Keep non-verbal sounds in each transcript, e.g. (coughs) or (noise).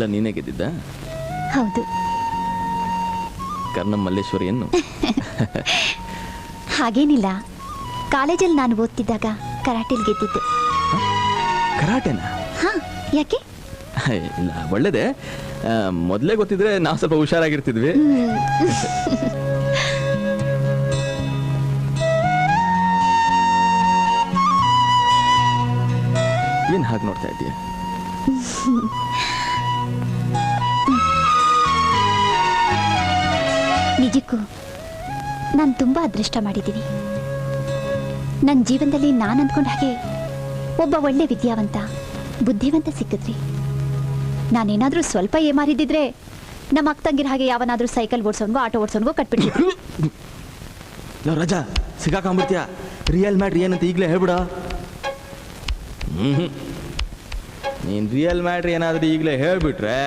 ಎಲ್ಲ ನೀನೇ ಗೆದ್ದಿದ್ದ? ಹೌದು. ಕರ್ಣಂ ಮಲ್ಲೇಶ್ವರಿಯನ್ನು? (laughs) ಹಾಗೇನಿಲ್ಲ. ಕಾಲೇಜಲ್ಲಿ ನಾನು ಓದ್ತಿದ್ದಾಗ ಕರಾಟೆಲ್ ಗೆದ್ದಿದ್ದೆ. ಕರಾಟೆನಾ? ಹಾ ಯಾಕೆ? ಇಲ್ಲ ಒಳ್ಳೇದೇ. ಮೊದಲೇ ಮೊದ್ಲೇ ಗೊತ್ತಿದ್ರೆ ನಾವು ಸ್ವಲ್ಪ ಹುಷಾರಾಗಿರ್ತಿದ್ವಿ. (laughs) ಏನು ಹಾಗೆ ನೋಡ್ತಾ ಇದ್ದೀಯ? (laughs) ನಿಜಕ್ಕೂ ನಾನು ತುಂಬ ಅದೃಷ್ಟ ಮಾಡಿದ್ದೀನಿ. ನನ್ನ ಜೀವನದಲ್ಲಿ ನಾನು ಅಂದ್ಕೊಂಡ ಹಾಗೆ ಒಬ್ಬ ಒಳ್ಳೆ ವಿದ್ಯಾವಂತ, ಬುದ್ಧಿವಂತ ಸಿಕ್ಕಿದ್ರಿ. ನಾನೇನಾದರೂ ಸ್ವಲ್ಪ ಏಮಾರಿದ್ದಿದ್ರೆ ನಮ್ಮ ಅಕ್ಕ ತಂಗಿರ ಹಾಗೆ ಯಾವನಾದರೂ ಸೈಕಲ್ ಓಡಿಸೋನ್ಗೋ, ಆಟೋ ಓಡಿಸೋನ್ಗೋ ಕಟ್ಬಿಟ್ಟಿದ್ರು (coughs) ರಜಾ ಸಿಗಾಕೊಂಬಿಡ್ತೀಯ ರಿಯಲ್ ಮ್ಯಾಟ್ರ್ ಏನಂತ ಈಗಲೇ ಹೇಳ್ಬಿಡ. ನೀನು ರಿಯಲ್ ಮ್ಯಾಟ್ರ್ ಏನಾದರೂ ಈಗಲೇ ಹೇಳ್ಬಿಟ್ರೆ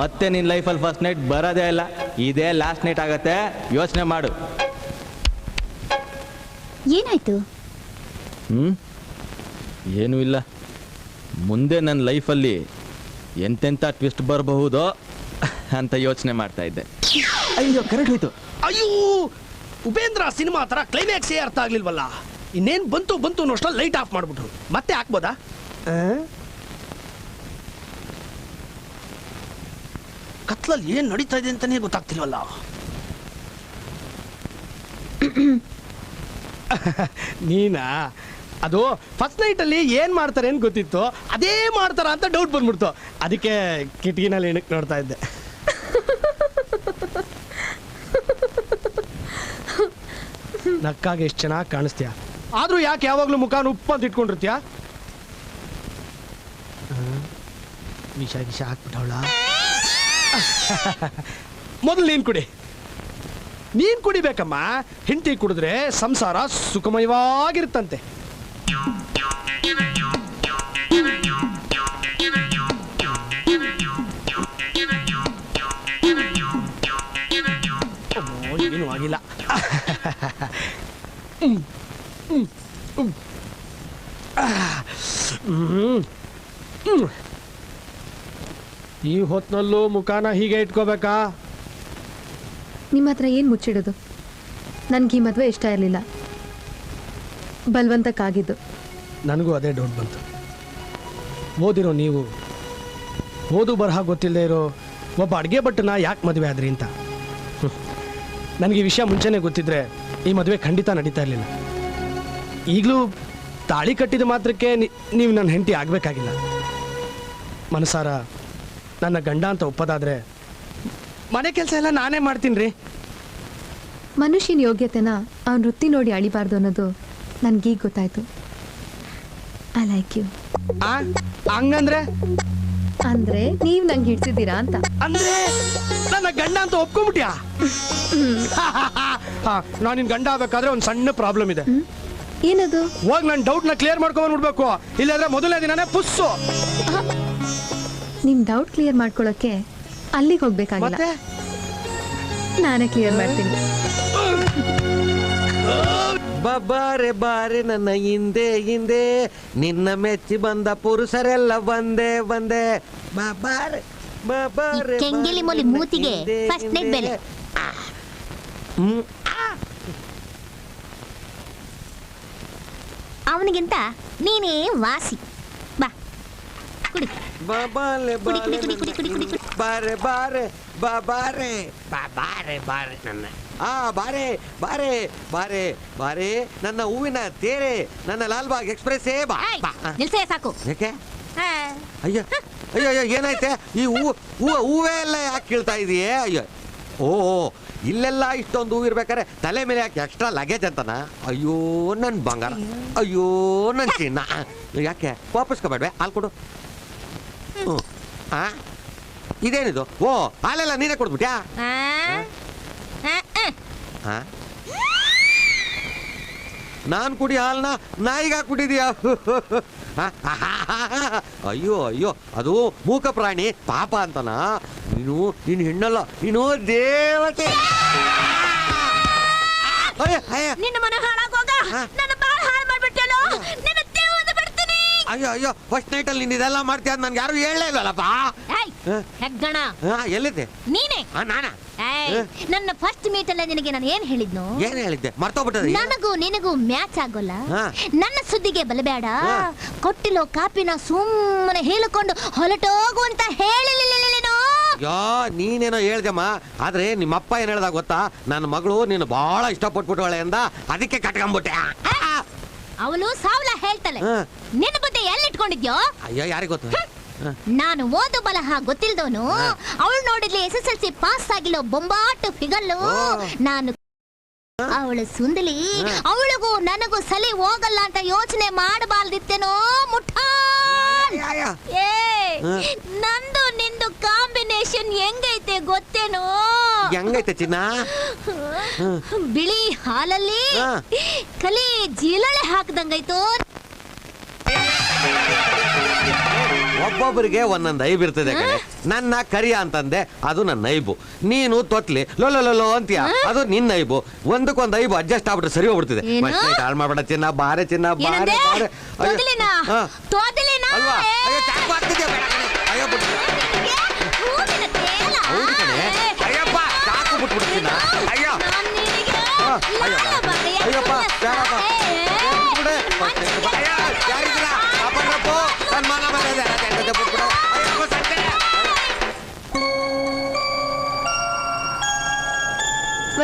ಮತ್ತೆ ನಿನ್ನ ಲೈಫಲ್ಲಿ ಫಸ್ಟ್ ನೈಟ್ ಬರೋದೇ ಇಲ್ಲ. ಇದೇ ಲಾಸ್ಟ್ ನೈಟ್ ಆಗತ್ತೆ. ಯೋಚನೆ ಮಾಡು. ಏನಾಯ್ತು? ಹ್ಮ್? ಏನೂ ಇಲ್ಲ. ಮುಂದೆ ನನ್ನ ಲೈಫಲ್ಲಿ ಎಂತೆಂಥ ಟ್ವಿಸ್ಟ್ ಬರಬಹುದು ಅಂತ ಯೋಚನೆ ಮಾಡ್ತಾ ಇದ್ದೆ. ಅಯ್ಯೋ ಕರೆಕ್ಟ್ ಹೋಯ್ತು. ಅಯ್ಯೋ! ಉಪೇಂದ್ರ ಸಿನಿಮಾ ತರ ಕ್ಲೈಮ್ಯಾಕ್ಸೇ ಅರ್ಥ ಆಗ್ಲಿಲ್ವಲ್ಲ? ಇನ್ನೇನ್ ಬಂತು ಬಂತು ಅನ್ನೋಷ್ಟರಲ್ಲಿ ಲೈಟ್ ಆಫ್ ಮಾಡ್ಬಿಟ್ರು. ಮತ್ತೆ ಹಾಕ್ಬೋದಾ? ಕತ್ಲಲ್ಲಿ ಏನ್ ನಡೀತಾ ಇದೆ ಅಂತಾನೆ ಗೊತ್ತಾಗ್ತಿಲ್ವಲ್ಲ? (coughs) ನೀನಾ? ಅದು ಫಸ್ಟ್ ನೈಟ್ ಅಲ್ಲಿ ಏನ್ ಮಾಡ್ತಾರೆ ಅಂತ ಗೊತ್ತಿತ್ತು ಅದೇ ಮಾಡ್ತಾರ ಅಂತ ಡೌಟ್ ಬಂದ್ಬಿಡ್ತು. ಅದಕ್ಕೆ ಕಿಟಕಿನಲ್ಲಿ ಏನಕ್ಕೆ ನೋಡ್ತಾ ಇದ್ದೆ. (coughs) ನಕ್ಕಾಗಿ ಎಷ್ಟು ಚೆನ್ನಾಗಿ ಕಾಣಿಸ್ತೀಯ? ಆದ್ರೂ ಯಾಕೆ ಯಾವಾಗ್ಲೂ ಮುಖಾನ ಉಪ್ಪು ಅಂತ ಇಟ್ಕೊಂಡಿರ್ತೀಯ? ವಿಷ ಗಿಷ ಹಾಕ್ಬಿಟ್ಟವಳ? (laughs) ಮೊದಲು ನೀನ್ ಕುಡಿ ನೀನ್ ಕುಡಿಬೇಕಮ್ಮ ಹೆಂಡತಿ ಕುಡಿದ್ರೆ ಸಂಸಾರ ಸುಖಮಯವಾಗಿರುತ್ತಂತೆ ಏನೂ ಆಗಿಲ್ಲ (laughs) ಹ್ಮ್. ಹ್ಮ್. ಹ್ಮ್. ಈ ಹೊತ್ತಿನಲ್ಲೂ ಮುಖಾನ ಹೀಗೆ ಇಟ್ಕೋಬೇಕಾ? ನಿಮ್ಮ ಹತ್ರ ಏನು ಮುಚ್ಚಿಡೋದು? ನನಗೆ ಈ ಮದುವೆ ಇಷ್ಟ ಇರಲಿಲ್ಲ. ಬಲವಂತಕ್ಕಾಗಿದ್ದು. ನನಗೂ ಅದೇ ಡೌಟ್ ಬಂತು. ಓದಿರೋ ನೀವು ಓದು ಬರಹ ಗೊತ್ತಿಲ್ಲದೆ ಇರೋ ಒಬ್ಬ ಅಡುಗೆ ಭಟ್ಟನ ಯಾಕೆ ಮದುವೆ ಆದ್ರಿ ಅಂತ? ನನಗೆ ಈ ವಿಷಯ ಮುಂಚೆನೆ ಗೊತ್ತಿದ್ರೆ ಈ ಮದುವೆ ಖಂಡಿತ ನಡೀತಾ ಇರಲಿಲ್ಲ. ಈಗಲೂ ತಾಳಿ ಕಟ್ಟಿದ ಮಾತ್ರಕ್ಕೆ ನೀವು ನನ್ನ ಹೆಂಡತಿ ಆಗಬೇಕಾಗಿಲ್ಲ. ಮನಸಾರ ನನ್ನ ಗಂಡ ಅಂತ ಒಪ್ಪದಾದ್ರೆ ಮನೆ ಕೆಲಸ ಎಲ್ಲ ನಾನೇ ಮಾಡ್ತೀನಿ ರೀ. ಮನುಷ್ಯನ ಯೋಗ್ಯತೆನ ಅವನ ವೃತ್ತಿ ನೋಡಿ ಅಳಿಬಾರ್ದು ಅನ್ನೋದು ನನ್ಗೀಗ ಗೊತ್ತಾಯ್ತು. ಐ ಲೈಕ್ ಯು ಹಂಗಂದ್ರೆ? ಅಂದ್ರೆ ನೀವ್ ನಂಗೆ ಹಿಡ್ಸಿದ್ದೀರಾ ಅಂತ. ಅಂದ್ರೆ ನನ್ನ ಗಂಡ ಅಂತ ಒಪ್ಕೊಂಬಿಟ್ಯಾ (laughs) ನಾನು ನಿನ್ ಗಂಡ ಆಗ್ಬೇಕಾದ್ರೆ ಒಂದು ಸಣ್ಣ ಪ್ರಾಬ್ಲಮ್ ಇದೆ. ಹ್ಮ್? ಏನದು? ಹೋಗ್ ನನ್ನ ಡೌಟ್ನ ಕ್ಲಿಯರ್ ಮಾಡ್ಕೊಂಡ್ಬಿಡ್ಬೇಕು ಇಲ್ಲಾಂದ್ರೆ ಮೊದಲನೇ ದಿನನೇ ಪುಸ್ಸು. ನಿಮ್ಮ ಡೌಟ್ ಕ್ಲಿಯರ್ ಮಾಡ್ಕೊಳ್ಳೋಕೆ ಅಲ್ಲಿಗೆ ಹೋಗ್ಬೇಕಾಗಿಲ್ಲ. ಮತ್ತೆ? ನಾನೇ ಕ್ಲಿಯರ್ ಮಾಡ್ತೀನಿ. ಬಾರೆ ಬಾರೆ ನನ್ನ ಹಿಂದೆ ಹಿಂದೆ. ನಿನ್ನ ಮೆಚ್ಚಿ ಬಂದ ಪುರುಷರೆಲ್ಲ ಬಂದೆ ಬಂದೆ ಬಾರೆ ಬಾರೆ ಈ ಕೆಂಗೇಲಿ ಮೊಲಿ ಮೂತಿಗೆ ಫಸ್ಟ್ ನೆಟ್ ಬೆಲೆ. ಅವನಿಗಿಂತ ನೀನೇ ವಾಸಿ. ಬಾ ಕುಡಿ. ಬಾಲೆ ಕುಡಿ, ಕುಡಿ, ಕುಡಿ. ಬಾರೆ ಬಾರೆ ಬಾ ಬಾರೆ ಬಾ ಬಾರೆ ಬಾರೆ ನನ್ನ ಆ ಬಾರೆ ಬಾರೆ ಬಾರೆ ಬಾರೆ ನನ್ನ ಹೂವಿನ ತೇರೆ ನನ್ನ ಲಾಲ್ಬಾಗ್ ಎಕ್ಸ್ಪ್ರೆಸ್ಸೇ ಬಾ ಬಾ ನಿಲ್ಸೇ ಸಾಕು. ಯಾಕೆ? ಅಯ್ಯ ಅಯ್ಯೋ ಅಯ್ಯೋ ಏನಾಯ್ತೆ? ಈ ಹೂವು ಹೂವು ಹೂವೇ ಎಲ್ಲ ಯಾಕೆ ಕೀಳ್ತಾ ಇದೆಯೇ? ಅಯ್ಯೋ. ಓ ಇಲ್ಲೆಲ್ಲ ಇಷ್ಟೊಂದು ಹೂವು ಇರ್ಬೇಕಾರೆ ತಲೆ ಮೇಲೆ ಯಾಕೆ ಎಕ್ಸ್ಟ್ರಾ ಲಗೇಜ್ ಅಂತನ? ಅಯ್ಯೋ ನನ್ನ ಬಂಗಾರ. ಅಯ್ಯೋ. ನನ್ನ ಚಿನ್ನ. ಯಾಕೆ? ವಾಪಸ್ಕೊಬೇಡ್ವೆ ಹಾಲು ಕೊಡು. ಹ್ಞೂ ಆ? ಇದೇನಿದು? ಓ ಹಾಲೆಲ್ಲ ನೀನೇ ಕೊಡ್ಬಿಟ್ಯಾ ಆ? ಆ, ಆ. ಆ? ನಾನು ಕುಡಿ ಹಾಲ್ನ ನಾಯಿಗೆ ಹಾಕ್ಬಿಟ್ಟಿದ್ಯಾ ಅಯ್ಯೋ ಅಯ್ಯೋ ಅದು ಮೂಕ ಪ್ರಾಣಿ ಪಾಪ ಅಂತನ? ನೀನು ನೀನು ಹೆಣ್ಣಲ್ಲ ನೀನು ದೇವತೆ. ಅಯ್ಯ, ಅಯ್ಯ. ನಿನ್ನ ಮನ ಹಾಳಾಗೋಗ? ಹಾ. ನನ್ನ ಬಾಳ ಹಾಳು ಮಾಡ್ಬಿಟ್ಟಲ್ಲ ನಿನ್ನ ದೇವದ ಬಿಡ್ತೀನಿ ಅಯ್ಯೋ ಅಯ್ಯೋ ಫಸ್ಟ್ ನೈಟಲ್ಲಿ ನೀನು ಇದೆಲ್ಲ ಮಾಡ್ತೀಯ ಅಂತ ನನ್ಗೆ ಯಾರು ಹೇಳಲೇ ಇಲ್ವಲ್ಲಪ್ಪ? ಏಯ್? ಹೆಗ್ಗಣ. ಹಾ ಎಲ್ಲಿದ್ದೆ? ನೀನೇ? ನಾನಾ? ಏಯ್, ನನ್ನ ಫಸ್ಟ್ ಮೀಟ್ ಅಲ್ಲ ನಿನಗೆ ನಾನು ಏನ್ ಹೇಳಿದ್ನು? ಏನ್ ಹೇಳಿದ್ದೆ? ಮರ್ತೋಗ್ಬಿಟ್ಟದೆ ನನಗೂ ನಿನಗೂ ಮ್ಯಾಚ್ ಆಗೋಲ್ಲ. ಹಾ. ನನ್ನ ಸುದ್ದಿಗೆ ಬಲಬೇಡ. ಹಾ. ಕೊಟ್ಟಿರೋ ಕಾಪಿನ ಸುಮ್ಮನೆ ಹೇಳಿಕೊಂಡು ಹೊಲಟೋಗು ಅಂತ ಹೇಳಿಲ್ಲೇನೋ ಅಯ್ಯೋ ನೀನೇನೋ ಹೇಳ್ದಮ್ಮ. ಆದ್ರೆ ನಿಮ್ಮಪ್ಪ ಏನ್ ಹೇಳ್ದ ಗೊತ್ತಾ? ನನ್ನ ಮಗಳು ನೀನು ಬಹಳ ಇಷ್ಟಪಟ್ಬಿಟ್ಟವಳೆ ಅಂದ. ಅದಕ್ಕೆ ಕಟ್ಕೊಂಡ್ಬಿಟ್ಟೆ. ಅವಳು ಸಾವಲ ಹೇಳ್ತಾನೆ ಹಾ. ನಿನ್ನ ಬುದ್ಧಿ ಎಲ್ಲಿಟ್ಕೊಂಡಿದ್ಯೋ? ಅಯ್ಯೋ ಯಾರಿಗೆ ಗೊತ್ತು? ಹ. ನಾನು ಓದು ಬಲಹ ಗೊತ್ತಿಲ್ದವನು. ಅವಳು ನೋಡಿದ್ಲಿ S S L C pass ಆಗಿಲ್ಲೋ ಬೊಂಬಾಟು ಫಿಗಲ್ಲು ನಾನು ಅವಳು ಸುಂದಲಿ. ಅವಳಿಗೂ ನನಗೂ ಸಲಿ ಹೋಗಲ್ಲ ಅಂತ ಯೋಚನೆ ಮಾಡಬಾರ್ದಿತ್ತೇನೋ ಮುಠಾ. ಯಾ, ಯಾ. ಏ ಹಾ. ನಂದು ನಿಂದು ಕಾಂಬಿನೇಷನ್ ಹೆಂಗೈತೆ ಗೊತ್ತೇನೋ ಹೆಂಗೈತೆ ಚಿನ್ನ ಬಿಳಿ ಹಾಲಲ್ಲಿ ಹಾ. ಕಲಿ ಜೀಲಳೆ ಹಾಕ್ದಂಗೈತೋ ಒಬ್ಬೊಬ್ಬರಿಗೆ ಒಂದೊಂದು ಐಬ್ ಇರ್ತದೆ ಕಣೆ. ನನ್ನ ಕರಿಯ ಅಂತಂದೆ ಅದು ನನ್ನ ಐಬು. ನೀನು ತೊತ್ಲಿ ಲೊಲೊಲೊಲೊ ಅಂತೀಯ? ಅದು ನಿನ್ನ ಐಬು. ಒಂದಕ್ಕೊಂದು ಐಬು ಅಡ್ಜಸ್ಟ್ ಆಗ್ಬಿಟ್ರೆ ಸರಿ ಹೋಗ್ಬಿಡ್ತಿದೆ. ಹಾಳು ಮಾಡ್ಬೇಡ ಚಿನ್ನ ಬಾರೆ ಚಿನ್ನ ಬಾರೆ ಬಾರೆ. ಅಯ್ಯೋ. ಹಾ. ಅಲ್ವಾ? ಅಯ್ಯೋ ಚಾಕು ಹಾಕ್ತಿದ್ಯಾ ಬೇಡ ಕಣೆ. ಅಯ್ಯೋ ಬಿಡು. ಹೂವಿನ ತೇಲ. ಹೌದು ಕಣೆ. ಏ. ಅಯ್ಯಪ್ಪ ಚಾಕು ಬಿಟ್ಬಿಡ್ತೀನ? ಅಯ್ಯೋ. ಹಾ, ಅಯ್ಯೋ.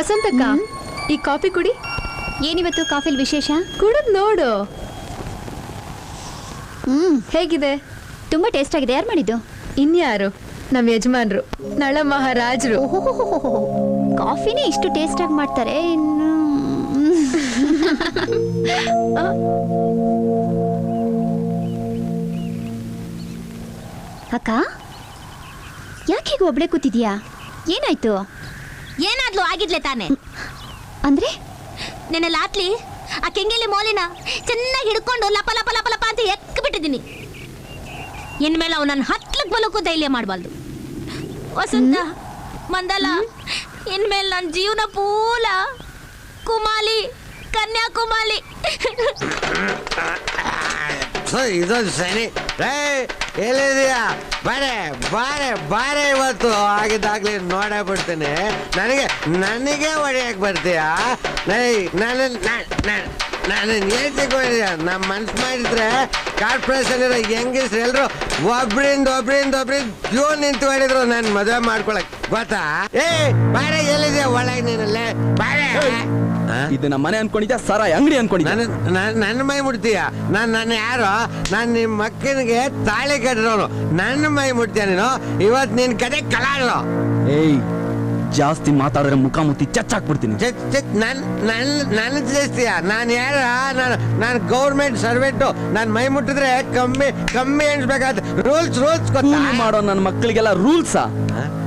ವಸಂತಕ್ಕ ಈ ಕಾಫಿ ಕುಡಿ. ಏನಿವತ್ತು ಕಾಫಿಲ್ ವಿಶೇಷ? ಕುಡಿದ್ ನೋಡು. ಹ್ಮ್. ಹೇಗಿದೆ? ತುಂಬಾ ಟೇಸ್ಟ್ ಆಗಿದೆ. ಯಾರು ಮಾಡಿದ್ದು? ಇನ್ಯಾರು? ನಮ್ಮ ಯಜಮಾನ್ರು. ನಳ ಮಹಾರಾಜರು. ಕಾಫಿನೇ ಇಷ್ಟು ಟೇಸ್ಟ್ ಆಗಿ ಮಾಡ್ತಾರೆ ಇನ್ನು (laughs) ಅಕ್ಕ? ಯಾಕೆ ಹೀಗೆ ಒಬ್ಳೆ ಕೂತಿದ್ಯಾ? ಏನಾಯ್ತು? ಏನಾದ್ಲು ಆಗಿದ್ಲೆ ತಾನೆ. ಅಂದ್ರೆ? ನೆನ್ನೆ ಲಾತ್ಲಿ ಆ ಕೆಂಗಿಲಿ ಮೋಲಿನ ಚೆನ್ನಾಗಿ ಹಿಡ್ಕೊಂಡು ಲಪ ಲಪ ಲಪ ಲಪ ಅಂತ ಎಕ್ಕ ಬಿಟ್ಟಿದ್ದೀನಿ ಇನ್ಮೇಲೆ ಅವನನ್ನ ಹತ್ಲಕ್ ಬಲಕ್ಕೂ ಧೈರ್ಯ ಮಾಡಬಾರ್ದು. ವಸಂತ ಮಂದಲ ಇನ್ಮೇಲೆ ನನ್ನ ಜೀವನ ಪೂಲ. ಕುಮಾಲಿ ಕನ್ಯಾಕುಮಾಲಿ ಇದೊಂದು ಸರಿ. ಎಲ್ಲಿದೀಯಾ ಬಾರೆ ಬಾರೆ ಬಾರೆ ಇವತ್ತು. ಆಗಿದ್ದಾಗ್ಲಿ ನೋಡೇ ಬಿಡ್ತೀನಿ. ನನಗೆ ನನಗೆ ಹೊಡೆಯಕ್ಕೆ ಬರ್ತೀಯಾ? ನೈ ನಾನು ನಾನು ಹೇಳ್ತಿಕೊಂಡಿದ್ಯಾ ನಮ್ಮ ಮನ್ಸು ಮಾಡಿದ್ರೆ ಕಾರ್ಪೊರೇಷನ್ ಹೆಂಗಿಸ್ರು ಎಲ್ಲರೂ ಒಬ್ರಿಂದ ಒಬ್ರಿಂದ ಒಬ್ರಿಂದ ಜೋ ನಿಂತು ಹೇಳಿದ್ರು ನಾನು ಮದುವೆ ಮಾಡ್ಕೊಳಕ್. ಗೊತ್ತಾ? ಏ, ಬಾರೆ ಎಲ್ಲಿದೆಯಾ ಒಳಗೆ ನೀನಲ್ಲೇ. ಬಾರೆ? ಇದು ನಮ್ಮ ಮನೆ ಅನ್ಕೊಂಡಿದ್ಯಾ? ಸರ ಅಂಗಡಿ ಅನ್ಕೊಂಡಿದ್ಯಾ? ನನ್ನ ಮೈ ಮುಡ್ತೀಯ ನಾನು ನನ್ನ ಯಾರೋ? ನಾನು ನಿಮ್ಮ ಮಕ್ಕನಿಗೆ ತಾಳಿ ಕಟ್ಟಿರೋನು ನನ್ನ ಮೈ ಮುಡ್ತೀಯ ನೀನು? ಇವತ್ತು ನಿನ್ನ ಕಡೆ ಕಲಾಳು ಏಯ್ ಜಾಸ್ತಿ ಮಾತಾಡಿದ್ರೆ ಮುಖ ಮುತ್ತಿ ಚಚ್ಚಾಕ್ಬಿಡ್ತೀನಿ. ನನ್ನ ನನ್ನ ತಿಳಿಸ್ತೀಯ ನಾನು ಯಾರ? ನಾನು ನಾನು ಗೌರ್ಮೆಂಟ್ ಸರ್ವೆಂಟು ನಾನು ಮೈ ಮುಟ್ಟಿದ್ರೆ ಕಮ್ಮಿ ಕಮ್ಮಿ ಎಣಿಸ್ಬೇಕಾದ ರೂಲ್ಸ್ ರೂಲ್ಸ್ ಮಾಡೋ ನನ್ನ ಮಕ್ಕಳಿಗೆಲ್ಲ ರೂಲ್ಸಾ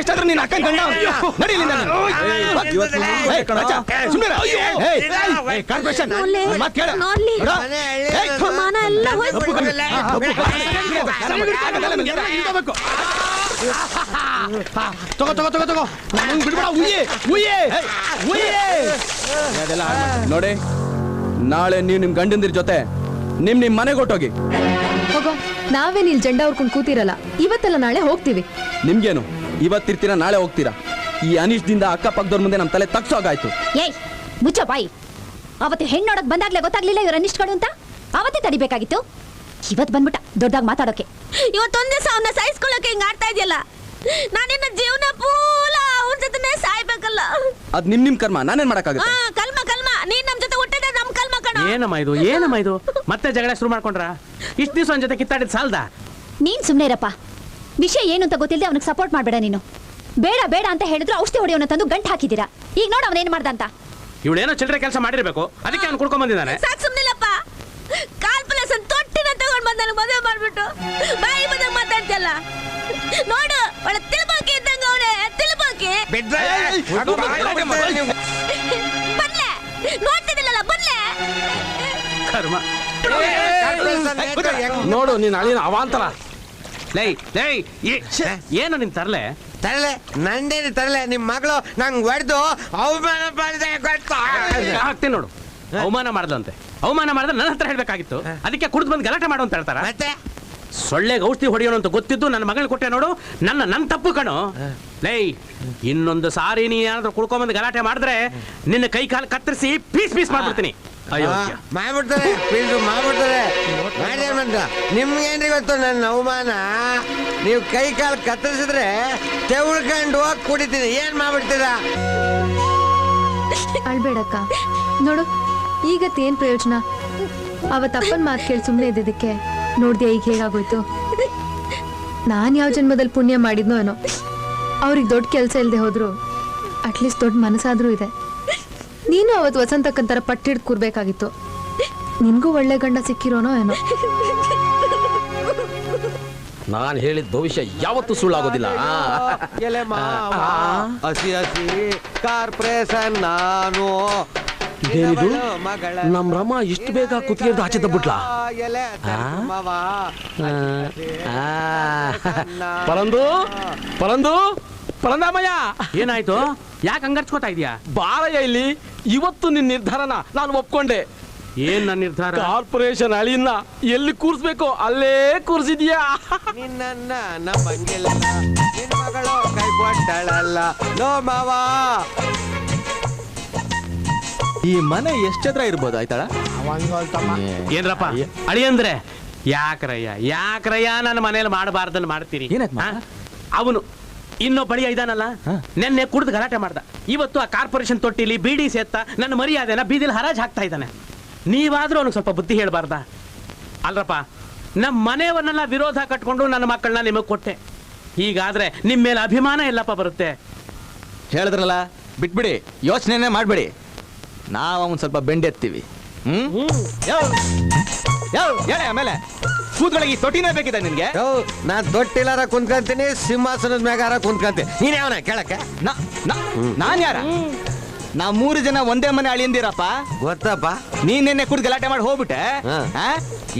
ಎಷ್ಟಾದ್ರೂ ನಿನ್ನ ಅಕ್ಕನ ಕಾರ್ಪೊರೇಷನ್, ಮಾತ್ ಕೇಳು. ಮನೆ ಎಲ್ಲ ಹೋಯ್ತು. ತಗೋ ತಗೋ ತಗೋ ತಗೋ. ನಂಗ್ ಬಿಡ್ಬೇಡ. ಉಯ್ಯೆ ಉಯ್ಯೆ ಉಯ್ಯೆ. ಅದೆಲ್ಲ ನೋಡಿ ನಾಳೆ ನೀವು ನಿಮ್ ಗಂಡಂದಿರ ಜೊತೆ ನಿಮ್ ನಿಮ್ ಮನೆಗೆ ಹೊಟ್ಟೋಗಿ ಹೋಗೋ. ನಾವೇ ಇಲ್ಲಿ ಜೆಂಡ ಅವ್ರ್ಕೊಂಡು ಕೂತಿರಲ್ಲ. ಇವತ್ತೆಲ್ಲ ನಾಳೆ ಹೋಗ್ತೀವಿ. ನಿಮ್ಗೇನು? ಇವತ್ತಿರ್ತೀರಾ ನಾಳೆ ಹೋಗ್ತೀರಾ? ಈ ಅನಿಷ್ಟದಿಂದ ಅಕ್ಕಪಕ್ಕದವ್ರ ಮುಂದೆ ನಮ್ಮ ತಲೆ ತಗ್ಸೋಗಾಯ್ತು. ಏಯ್ ಮುಚ್ಚ ಬಾಯಿ. ಅವತ್ತು ಹೆಣ್ಣು ನೋಡಕ್ ಬಂದಾಗ್ಲೇ ಗೊತ್ತಾಗ್ಲಿಲ್ಲ ಇವ್ರ ಅನಿಷ್ಟ್ಗಳು ಅಂತ? ಅವತ್ತೇ ತಡಿಬೇಕಾಗಿತ್ತು. ಇವತ್ ಬಂದ್ಬಿಟ್ಟ ದೊಡ್ಡದಾಗ ಮಾತಾಡೋಕೆ. ಇವತ್ತೊಂದೇ ಸಾವನ್ನ ಸಾಯಿಸ್ಕೊಳ್ಳೋಕೆ ಸಹಿಸ್ಕೊಳ್ಳೋಕೆ ಹಿಂಗ್ ಆಡ್ತಾ ಇದೆಯಲ್ಲ? ನಾನಿನ್ನ ಜೀವನ ಪೂಲ ಅವ್ರ ಜೊತೆ ಸಾಯ್ಬೇಕಲ್ಲ. ಅದ್ ನಿಮ್ ನಿಮ್ ಕರ್ಮ ನಾನೇನ್ ಆ ಮಾಡಕ್ಕಾಗುತ್ತೆ ಕಲ್ಮ ಕಲ್ಮ. ನೀನ್ ನಮ್ ಜೊತೆ ಹುಟ್ಟಿದ್ರೆ ನಮ್ ಕಲ್ಮ ಕಣ ಏನಮ್ಮ ಇದು? ಏನಮ್ಮ ಇದು? ಮತ್ತೆ ಜಗಳ ಶುರು ಮಾಡ್ಕೊಂಡ್ರ? ಇಷ್ಟ ದಿವಸ ಅವನ ಜೊತೆ ಕಿತ್ತಾಡಿದ್ ಸಾಲ್ದ? ನೀನ್ ಸುಮ್ನೆ ಇರಪ್ಪ. ವಿಷಯ ಏನು ಅಂತ ಗೊತ್ತಿಲ್ಲದೆ ಅವನಿಗೆ ಸಪೋರ್ಟ್ ಮಾಡ್ಬೇಡ ನೀನು. ಬೇಡ ಬೇಡ ಅಂತ ಹೇಳಿದ್ರು ಔಷಧಿ ಹೊಡೆಯೋನ ತಂದು ಗಂಟು ಹಾಕಿದ್ದೀರಾ? ಈಗ ನೋಡು ಅವನೇನ್ ಮಾಡ್ದ ಅಂತ. ಇವಳೇನೋ ಚಿಲ್ಲರೆ ಕೆಲಸ ಮಾಡಿರ್ಬೇಕು. ಅದಕ್ಕೆ ಅವ್ನು ಕುಡ್ಕೊಂಡ್ ಬಂದಿದ್ದಾನೆ. ಸಾಕ್ ಸುಮ್ನಿಲ್ಲಪ್ಪ. ಕಾಲ್ಪುಲಸ್ ತೊಟ್ಟಿನ ತಗೊಂಡ್ ಬಂದ್ ನನಗೆ ಮದುವೆ ಮಾಡ್ಬಿಟ್ಟು. ಬಾಯಿ ಬಂದಾಗ ಮಾತಾಡ್ತಲ್ಲ ನೋಡು ಒಳ ತಿಳ್ಬೋಕಿ ಇದ್ದಂಗ ಅವಳೆ ತಿಳ್ಬೋಕಿ ಬಿದ್ರೆ ಬರ್ಲೆ ನೋಡ್ತಿದ್ದಿಲ್ಲಲ್ಲ ಬರ್ಲೆ. ಕರ್ಮ. ಹೆಂಗ್ ನೋಡು ನೀನ್ ಅಳಿನ ಅವಾಂತರ. ಲೈ ಲೈ ಏನು ನಿನ್ ತರ್ಲೆ? ತರಲೆ ನಂದೇನು ತರಲೆ? ನಿಮ್ ಮಗಳು ನಂಗೆ ಹೊಡೆದು ಅವಮಾನ ಮಾಡಿದೆ ಗೊತ್ತಾ? ಹಾಕ್ತೀನಿ ನೋಡು. ಅವಮಾನ ಮಾಡ್ದಂತೆ. ಅವಮಾನ ಮಾಡಿದ್ರೆ ನನ್ನ ಹತ್ರ ಹೇಳ್ಬೇಕಾಗಿತ್ತು. ಅದಕ್ಕೆ ಕುಡಿದು ಬಂದು ಗಲಾಟೆ ಮಾಡು ಅಂತ ಹೇಳ್ತಾರ. ಮತ್ತೆ? ಸೊಳ್ಳೆಗೆ ಔಷಧಿ ಹೊಡೆಯೋಣ ಅಂತ ಗೊತ್ತಿದ್ದು ನನ್ನ ಮಗಳು ಕೊಟ್ಟೆ ನೋಡು. ನನ್ನ ನನ್ನ ತಪ್ಪು ಕಣು. ಲೈ ಇನ್ನೊಂದು ಸಾರಿ ನೀ ಏನಾದ್ರೂ ಕುಡ್ಕೊಂಬಂದು ಗಲಾಟೆ ಮಾಡಿದ್ರೆ ನಿನ್ನ ಕೈ ಕಾಲು ಕತ್ತರಿಸಿ ಪೀಸ್ ಪೀಸ್ ಮಾಡ್ಬಿಡ್ತೀನಿ. ಅಯ್ಯೋ ಮಾಡ್ಬಿಡ್ತಾರೆ ಪ್ಲೀಸ್ ಮಾಡ್ಬಿಡ್ತಾರೆ. ಮಾಡ್ದೇನಂತ ನಿಮ್ಗೇನ್ರಿ ಗೊತ್ತು ನನ್ನ ಅವಮಾನ? ನೀವು ಕೈ ಕಾಲು ಕತ್ತರಿಸಿದ್ರೆ ತೆವಳ್ಕೊಂಡು ಹೋಗಿ ಕುಡಿತೀನಿ. ಏನ್ ಮಾಡ್ಬಿಡ್ತೀರಾ? ಅಳ್ಬೇಡಕ್ಕ. ನೋಡು ಈಗತ್ತೇನ್ ಪ್ರಯೋಜನ? ಅವತ್ತಪ್ಪನ್ ಮಾತು ಕೇಳಿ ಸುಮ್ಮನೆ ಇದ್ದಿದ್ದಕ್ಕೆ. ನೋಡ್ದೆ ಈಗ ಹೇಗಾಗೋಯ್ತು? ನಾನು ಯಾವ ಜನ್ಮದಲ್ಲಿ ಪುಣ್ಯ ಮಾಡಿದ್ನೋ ಏನೋ. ಅವ್ರಿಗೆ ದೊಡ್ಡ ಕೆಲಸ ಇಲ್ಲದೆ ಹೋದ್ರು. ಅಟ್ಲೀಸ್ಟ್ ದೊಡ್ಡ ಮನಸ್ಸಾದ್ರೂ ಇದೆ. ನೀನು ಅವತ್ತು ವಸಂತಕ್ಕಂತರ ಪಟ್ಟಿಡ್ ಕೂರ್ಬೇಕಾಗಿತ್ತು. ನಿನ್ಗೂ ಒಳ್ಳೆ ಗಂಡ ಸಿಕ್ಕಿರೋನೋ ಏನೋ. ನಾನು ಹೇಳಿದ ಭವಿಷ್ಯ ಯಾವತ್ತೂ ಸುಳ್ಳಾಗೋದಿಲ್ಲ. ಹಸಿ ಹಸಿ ಕಾರ್ಪೊರೇಷನ್ ನಾನು. ಇದೇನಿದು? ನಮ್ಮ ರಮ ಇಷ್ಟು ಬೇಗ ಕುತ್ಕೊಂಡು ಆಚೆ ಆ. ಪರಂದು? ಪರಂದು? ಪರಂದಾಮಯ್ಯ! ಏನಾಯ್ತು? ಯಾಕೆ ಹಂಗರ್ಚ್ಕೋತಾ ಇದೀಯಾ? ಬಾಳಯ್ಯ ಇಲ್ಲಿ ಇವತ್ತು ನಿನ್ನ ನಿರ್ಧಾರನ ನಾನು ಒಪ್ಕೊಂಡೆ. ಏನ್ ನನ್ನ ನಿರ್ಧಾರ? ಕಾರ್ಪೊರೇಷನ್ ಅಳಿಯನ್ನ ಎಲ್ಲಿ ಕೂರಿಸ್ಬೇಕು ಅಲ್ಲೇ ಕೂರಿಸಿದ್ಯಾ? ನಿನ್ನ ನಂಬಂಗಿಲ್ಲ. ನಿನ್ ಮಗಳು ಕೈ ಕೊಟ್ಟಳಲ್ಲ ಲೋ ಮಾವ ಈ ಮನೆ ಎಷ್ಟತ್ರ ಇರ್ಬೋದು ಆಯ್ತಾಳ? ಏನ್ರಪ್ಪ ಅಳಿ ಅಂದ್ರೆ ಯಾಕ್ರಯ್ಯ ಯಾಕ್ರಯ್ಯ ನನ್ನ ಮನೇಲಿ ಮಾಡಬಾರ್ದನ್ನ ಮಾಡ್ತೀರಿ. ಅವನು ಇನ್ನೊಬ್ಬ ಬಳಿಯ ಇದಾನಲ್ಲ? ನೆನ್ನೆ ಕುಡಿದು ಗಲಾಟೆ ಮಾಡ್ದ. ಇವತ್ತು ಆ ಕಾರ್ಪೊರೇಷನ್ ತೊಟ್ಟಿಲಿ ಬಿಡಿ ಸೇತ್ತ ನನ್ನ ಮರ್ಯಾದೆನ ಬೀದಿಲಿ ಹರಾಜ್ ಹಾಕ್ತಾ ಇದ್ದಾನೆ. ನೀವಾದ್ರೂ ಅವನಿಗೆ ಸ್ವಲ್ಪ ಬುದ್ಧಿ ಹೇಳ್ಬಾರ್ದ. ಅಲ್ರಪ್ಪ ನಮ್ಮ ಮನೆಯವನ್ನೆಲ್ಲ ವಿರೋಧ ಕಟ್ಕೊಂಡು ನನ್ನ ಮಕ್ಕಳನ್ನ ನಿಮಗೆ ಕೊಟ್ಟೆ. ಹೀಗಾದ್ರೆ ನಿಮ್ಮ ಮೇಲೆ ಅಭಿಮಾನ ಎಲ್ಲಪ್ಪ ಬರುತ್ತೆ. ಹೇಳಿದ್ರಲ್ಲ ಬಿಟ್ಬಿಡಿ ಯೋಚನೆನೇ ಮಾಡ್ಬೇಡಿ. ನಾವು ಅವನ್ ಸ್ವಲ್ಪ ಬೆಂಡೆತ್ತೀವಿ. ಹ್ಮ್? ಯಾವ ಹೇಳಿ ಆಮೇಲೆ ಕೂತ್ಗಳಿಗೆ ಈ ತೊಟ್ಟಿನೇ ಬೇಕಿದೆ ನಿನ್ಗೆ? ಯೋ ನಾ ದೊಡ್ಡಿಲಾರ ಕುಂತ್ಕಂತೀನಿ ಸಿಂಹಾಸನದ ಮ್ಯಾಗಾರ ಕುಂತ್ಕಂತೀನಿ. ನೀನ್ ಯಾವನ? ಕೇಳಕ್ಕೆ? ನಾ- ನಾ- ನಾನ್ ಯಾರ? ನಾ ಮೂರು ಜನ ಒಂದೇ ಮನೆ ಅಳಿಯಂದಿರಪ್ಪ ಗೊತ್ತಪ್ಪ ನೀನ್ ನಿನ್ನೆ ಕುಡ್ದು ಗಲಾಟೆ ಮಾಡಿ ಹೋಗ್ಬಿಟ್ಟೆ ಹಾ. ಆ?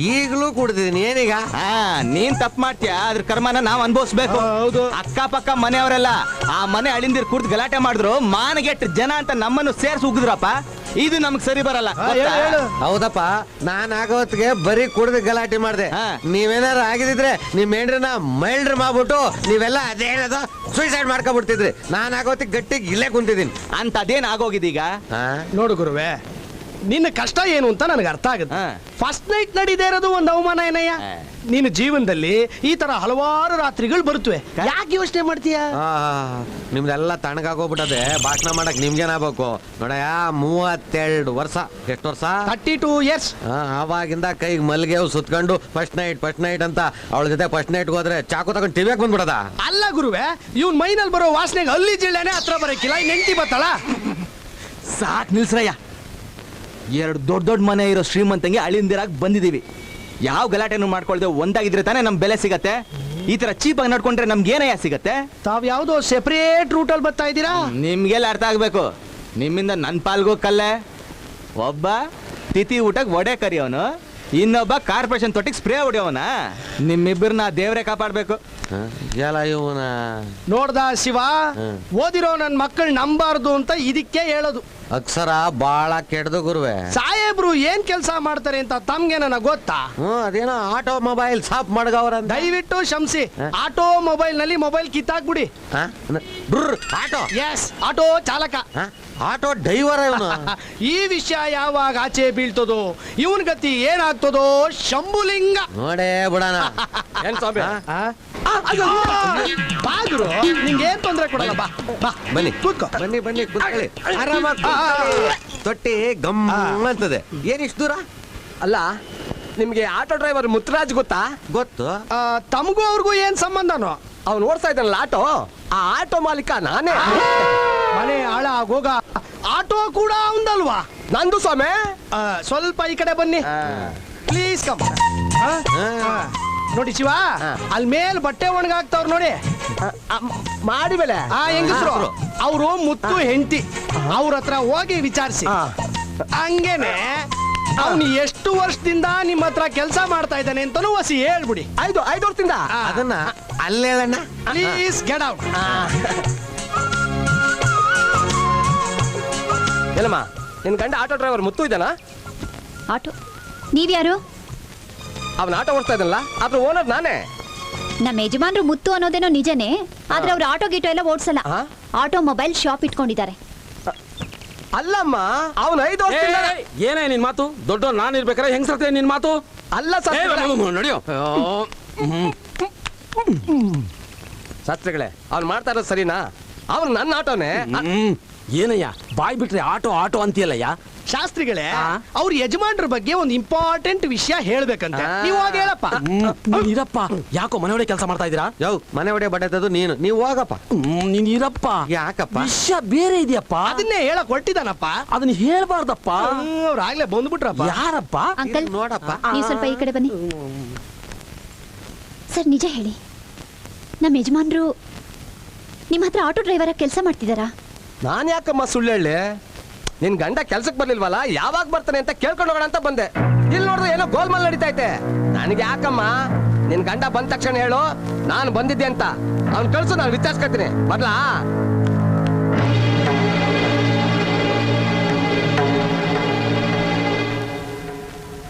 ಈಗಲೂ ಕುಡ್ದಿದ್ದೀನಿ ಏನೀಗ ಆ, ನೀನ್ ತಪ್ಪು ಮಾಡ್ತೀಯ ಅದ್ರ ಕರ್ಮನ ನಾವ್ ಅನ್ಭವಿಸ್ಬೇಕು ಹೌದು. ಅಕ್ಕಪಕ್ಕ ಮನೆಯವರೆಲ್ಲ ಆ ಮನೆ ಅಳಿಂದಿರ್ ಕುಡ್ದು ಗಲಾಟೆ ಮಾಡಿದ್ರು ಮಾನಗೆಟ್ ಜನ ಅಂತ ನಮ್ಮನ್ನು ಸೇರ್ಸಿ ಉಗಿದ್ರಪ್ಪ ಇದು ನಮ್ಗೆ ಸರಿ ಬರಲ್ಲ. ಗೊತ್ತಾ? ಹೌದಪ್ಪ ನಾನ್ ಆಗೋತ್ಗೆ ಬರೀ ಕುಡ್ದು ಗಲಾಟೆ ಮಾಡ್ದೆ. ಹಾ. ನೀವೇನಾರು ಆಗಿದ್ರೆ ನಿಮ್ ಹೆಂಡ್ರನ್ನ ಮೈಲ್ಡ್ರ್ ಮಾಡ್ಬಿಟ್ಟು ನೀವೆಲ್ಲ ಅದೇನದ ಸೂಸೈಡ್ ಮಾಡ್ಕೊಬಿಡ್ತಿದ್ರಿ. ನಾನ್ ಆಗೋತ್ತಿಗೆ ಗಟ್ಟಿಗೆ ಇಲ್ಲೇ ಕುಂತಿದ್ದೀನಿ. ಅಂತ ಅದೇನ್ ಆಗೋಗಿದೀಗ? ಹಾ? ನೋಡು ಗುರುವೆ ನಿನ್ನ ಕಷ್ಟ ಏನು ಅಂತ ನನಗೆ ಅರ್ಥ ಆಗುತ್ತೆ. ಫಸ್ಟ್ ನೈಟ್ ನಡೀದೇ ಇರೋದು ಒಂದು ಅವಮಾನ ಏನಯ್ಯ? ನಿನ್ನ ಜೀವನದಲ್ಲಿ ಈ ತರ ಹಲವಾರು ರಾತ್ರಿಗಳು ಬರುತ್ತವೆ ಯಾಕೆ ಯೋಚನೆ ಮಾಡ್ತೀಯ? ನಿಮ್ದೆಲ್ಲ ತಣಗಾಗೋಗ್ಬಿಟ್ಟದೆ ಭಾಷಣ ಮಾಡಕ್ ನಿಮ್ಗೇನಾಗಬೇಕು ನೋಡಯ್ಯ ಮೂವತ್ತೆರಡು ವರ್ಷ. ಎಷ್ಟು ವರ್ಷ? ತರ್ಟಿ ಟೂ ಇಯರ್ಸ್ ಅವಾಗಿಂದ ಆವಾಗಿಂದ ಕೈಗೆ ಮಲ್ಗೆ ಸುತ್ಕೊಂಡು ಫಸ್ಟ್ ನೈಟ್ ಫಸ್ಟ್ ನೈಟ್ ಅಂತ ಅವಳ ಜೊತೆ ಫಸ್ಟ್ ನೈಟ್ ಹೋದ್ರೆ ಚಾಕು ತಗೊಂಡು ಟಿವಿಯಾಗ ಬಂದ್ಬಿಡದ? ಅಲ್ಲ ಗುರುವೆ ಇವ್ನ ಮೈನಲ್ಲಿ ಬರೋ ವಾಸನೆಗೆ ಅಲ್ಲಿ ಜಿಲ್ಲೆನೆ ಹತ್ರ ಬರಕ್ಕಿಲ್ಲ ಇನ್ ಹೆಂಡತಿ ಬತ್ತಳ? ಸಾಕ್ ನಿಲ್ಸ್ರಯ್ಯ. ಎರಡು ದೊಡ್ಡ ದೊಡ್ಡ ಮನೆ ಇರೋ ಶ್ರೀಮಂತಂಗೆ ಅಳಿಂದಿರಾಗಿ ಬಂದಿದ್ದೀವಿ ಯಾವ ಗಲಾಟೆನೂ ಮಾಡ್ಕೊಳ್ದೆ ಒಂದಾಗಿದ್ರೆ ತಾನೇ ನಮ್ ಬೆಲೆ ಸಿಗತ್ತೆ. ಈ ತರ ಚೀಪಾಗಿ ನಡ್ಕೊಂಡ್ರೆ ನಮ್ಗೆ ಏನಯ್ಯ ಸಿಗತ್ತೆ? ತಾವ್ ಯಾವ್ದೋ ಸೆಪರೇಟ್ ರೂಟಲ್ಲಿ ಬರ್ತಾ ಇದ್ದೀರಾ? ನಿಮ್ಗೆಲ್ಲ ಅರ್ಥ ಆಗ್ಬೇಕು. ನಿಮ್ಮಿಂದ ನನ್ನ ಪಾಲ್ಗೋ ಕಲ್ಲೆ. ಒಬ್ಬ ತಿಥಿ ಊಟಕ್ಕೆ ಒಡೆ ಕರಿಯವನು ಇನ್ನೊಬ್ಬ ಕಾರ್ಪೊರೇಷನ್ ತೊಟ್ಟಿಗೆ ಸ್ಪ್ರೇ ಹೊಡಿಯವನ? ನಿಮ್ಮಿಬ್ಬರನ್ನ ದೇವರೇ ಕಾಪಾಡ್ಬೇಕು. ಎಲ್ಲ ಇವನ. ನೋಡ್ದ ಶಿವ? ಓದಿರೋ ನನ್ ಮಕ್ಕಳು ನಂಬಾರ್ದು ಅಂತ ಇದಕ್ಕೆ ಹೇಳೋದು. ಅಕ್ಷರ ಬಾಳ ಕೆಡ್ದು ಗುರುವೆ. ಸಾಹೇಬ್ರು ಏನ್ ಕೆಲಸ ಮಾಡ್ತಾರೆ ಅಂತ ತಮ್ಗೆ ನನಗೆ ಗೊತ್ತಾ? ಹ್ಮ್ ಅದೇನೋ ಆಟೋ ಮೊಬೈಲ್ ಸಾಫ್ ಮಾಡಗವ್ರ ದಯವಿಟ್ಟು ಶಂಸಿ? ಆಟೋ ಮೊಬೈಲ್ನಲ್ಲಿ ಮೊಬೈಲ್ ಕಿತ್ತಾಕ್ಬಿಡಿ? ಆಟೋ. ಎಸ್ ಆಟೋ ಚಾಲಕ? ಆಟೋ ಡ್ರೈವರ್ ಇವನು ಈ ವಿಷಯ ಯಾವಾಗ ಆಚೆ ಬೀಳ್ತದೋ ಇವನ್ ಗತಿ ಏನಾಗ್ತದೋ ಶಂಭುಲಿಂಗ ನೋಡೇ ಬಿಡಣ ಏನ್ ಸ್ವಾಮಿ ಆ? ಆ, ಅಯ್ಯೋ, ಬಾ ಗುರು ನಿಂಗೆ ಏನ್ ತೊಂದ್ರೆ ಕೊಡಲ್ಲ ಬಾ ಬಾ ಬನ್ನಿ ಕೂತ್ಕೋ ಬನ್ನಿ ಬನ್ನಿ ಕೂತ್ಕೊಳ್ಳಿ ಆರಾಮಾಗಿ ಕೂತ್ಕೊಳ್ಳಿ. ತೊಟ್ಟಿ ಗಮ್ ಅಂತದೆ ಏನ್ ಇಷ್ಟು ದೂರ ಅಲ್ಲ ನಿಮ್ಗೆ ಆಟೋ ಡ್ರೈವರ್ ಮುತ್ರಾಜ್ ಗೊತ್ತಾ ಗೊತ್ತು ಆ, ತಮಗೂ ಅವ್ರಿಗೂ ಏನ್ ಸಂಬಂಧನೋ ಅವ್ನು ಓಡಿಸ್ತಾ ಇದ್ದಾನಲ್ಲ ಆಟೋ ಆ ಆಟೋ ಮಾಲೀಕ ನಾನೇ. ಮನೆ ಆಳ ಆಗೋಗ. ಆಟೋ ಕೂಡ ಒಂದಲ್ವಾ? ನಂದು ಸ್ವಾಮಿ. ಆ, ಸ್ವಲ್ಪ ಈ ಕಡೆ ಬನ್ನಿ. ಪ್ಲೀಸ್ ಕಮ್ ನೋಡಿ ಶಿವ ಅಲ್ಲಿ ಮೇಲ್ ಬಟ್ಟೆ ಒಣಗಾಕ್ತವ್ರ ನೋಡಿ. ಮಾಡಿ ಮೇಲೆ ಆ ಹೆಂಗಸ್ರು? ಅವರು ಮುತ್ತು ಹೆಂಡತಿ. ಅವ್ರ ಹತ್ರ ಹೋಗಿ ವಿಚಾರಿಸಿ. ಹಂಗೇನೆ ಅವನು ಎಷ್ಟು ವರ್ಷದಿಂದ ನಿಮ್ಮ ಹತ್ರ ಕೆಲಸ ಮಾಡ್ತಾ ಇದ್ದಾನೆ ಅಂತಾನು ವಸಿ ಹೇಳ್ಬಿಡಿ. ಐದು ಐದು ವರ್ಷದಿಂದ? ಅದನ್ನ ಅಲ್ಲೇ ಪ್ಲೀಸ್ ಗೆಟ್ ಔಟ್ ಎಲ್ಲಮ್ಮ ನಿನ್ ಗಂಡ ಆಟೋ ಡ್ರೈವರ್ ಮುತ್ತು ಇದ್ದಾನಾ? ಆಟೋ. ನೀವ್ಯಾರು? ಅವನ ಆಟೋ ಓಡಿಸ್ತಾ ಇದ್ದಲ್ಲ ಅದ್ರ ಓನರ್ ನಾನೇ. ನಮ್ಮ ಯಜಮಾನ್ರು ಮುತ್ತು ಅನ್ನೋದೇನೋ ನಿಜನೇ ಆದ್ರೆ ಅವ್ರು ಆಟೋ ಗೀಟೋ ಎಲ್ಲ ಓಡಿಸಲ್ಲ. ಆಟೋ ಮೊಬೈಲ್ ಶಾಪ್ ಇಟ್ಕೊಂಡಿದ್ದಾರೆ. ಅಲ್ಲಮ್ಮ ಅವನ ಐದು ಏನೇ ನಿನ್ ಮಾತು? ದೊಡ್ಡ ನಾನು ಇರ್ಬೇಕಾರೆ ಹೆಂಗ್ಸತ್ತೆ ನಿನ್ ಮಾತು? ಅಲ್ಲ ನಡೆಯೋ. ಶಾಸ್ತ್ರಿಗಳೇ ಅವ್ನು ಮಾಡ್ತಾ ಇರೋದು ಸರಿನಾ? ಅವ್ನು ನನ್ನ ಆಟೋನೇ? ಏನಯ್ಯ? ಬಾಯ್ ಬಿಟ್ರೆ ಆಟೋ ಆಟೋ ಅಂತೀಯಲ್ಲಯ್ಯ? ಶಾಸ್ತ್ರಿಗಳೇ? ಅವ್ರ ಯಜಮಾನ್ರ ಬಗ್ಗೆ ಒಂದು ಇಂಪಾರ್ಟೆಂಟ್ ವಿಷಯ ಹೇಳ್ಬೇಕಂತ. ನೀವು ಹೋಗಿ ಹೇಳಪ್ಪ. ಹ್ಮ್, ನೀನ್ ಇರಪ್ಪ. ಯಾಕೋ ಮನೆ ಒಳಗೆ ಕೆಲಸ ಮಾಡ್ತಾ ಇದ್ದೀರಾ? ಯೋ ಮನೆ ಒಡೆ ಬಡ್ಡದು ನೀನು ನೀವು ಹೋಗಪ್ಪ. ಹ್ಮ್, ನೀನ್ ಇರಪ್ಪ. ಯಾಕಪ್ಪ? ವಿಷಯ ಬೇರೆ ಇದೆಯಪ್ಪ. ಅದನ್ನೇ ಹೇಳ ಕೊಟ್ಟಿದ್ದಾನಪ್ಪ ಅದನ್ನ ಹೇಳ್ಬಾರ್ದಪ್ಪ. ಅವ್ರ ಆಗ್ಲೇ ಬಂದ್ಬಿಟ್ರಪ್ಪ. ಯಾರಪ್ಪ? ಅಂಕಲ್ ನೋಡಪ್ಪ. ನೀವು ಸ್ವಲ್ಪ ಈ ಕಡೆ ಬನ್ನಿ. ಸರ್ ನಿಜ ಹೇಳಿ. ನಮ್ಮ ಯಜಮಾನ್ರು ನಿಮ್ಮ ಹತ್ರ ಆಟೋ ಡ್ರೈವರ್ ಕೆಲಸ ಮಾಡ್ತಿದ್ದಾರಾ ನಾನು ಯಾಕಮ್ಮ ಸುಳ್ಳು ಹೇಳಿ? ನಿನ್ ಗಂಡ ಕೆಲ್ಸಕ್ಕೆ ಬರ್ಲಿಲ್ವಲ್ಲ ಯಾವಾಗ ಬರ್ತಾನೆ ಅಂತ ಕೇಳ್ಕೊಂಡು ಹೋಗೋಣ ಅಂತ ಬಂದೆ. ಇಲ್ಲಿ ನೋಡಿದ್ರೆ ಏನೋ ಗೋಲ್ಮಾಲ್ ನಡೀತೈತೆ ನನ್ಗೆ ಯಾಕಮ್ಮ? ನಿನ್ ಗಂಡ ಬಂದ ತಕ್ಷಣ ಹೇಳು ನಾನು ಬಂದಿದ್ದೆ ಅಂತ. ಅವ್ನು ಕಳ್ಸು ನಾನು ವಿಚಾರಿಸ್ಕೊತೀನಿ ಬರ್ಲಾ?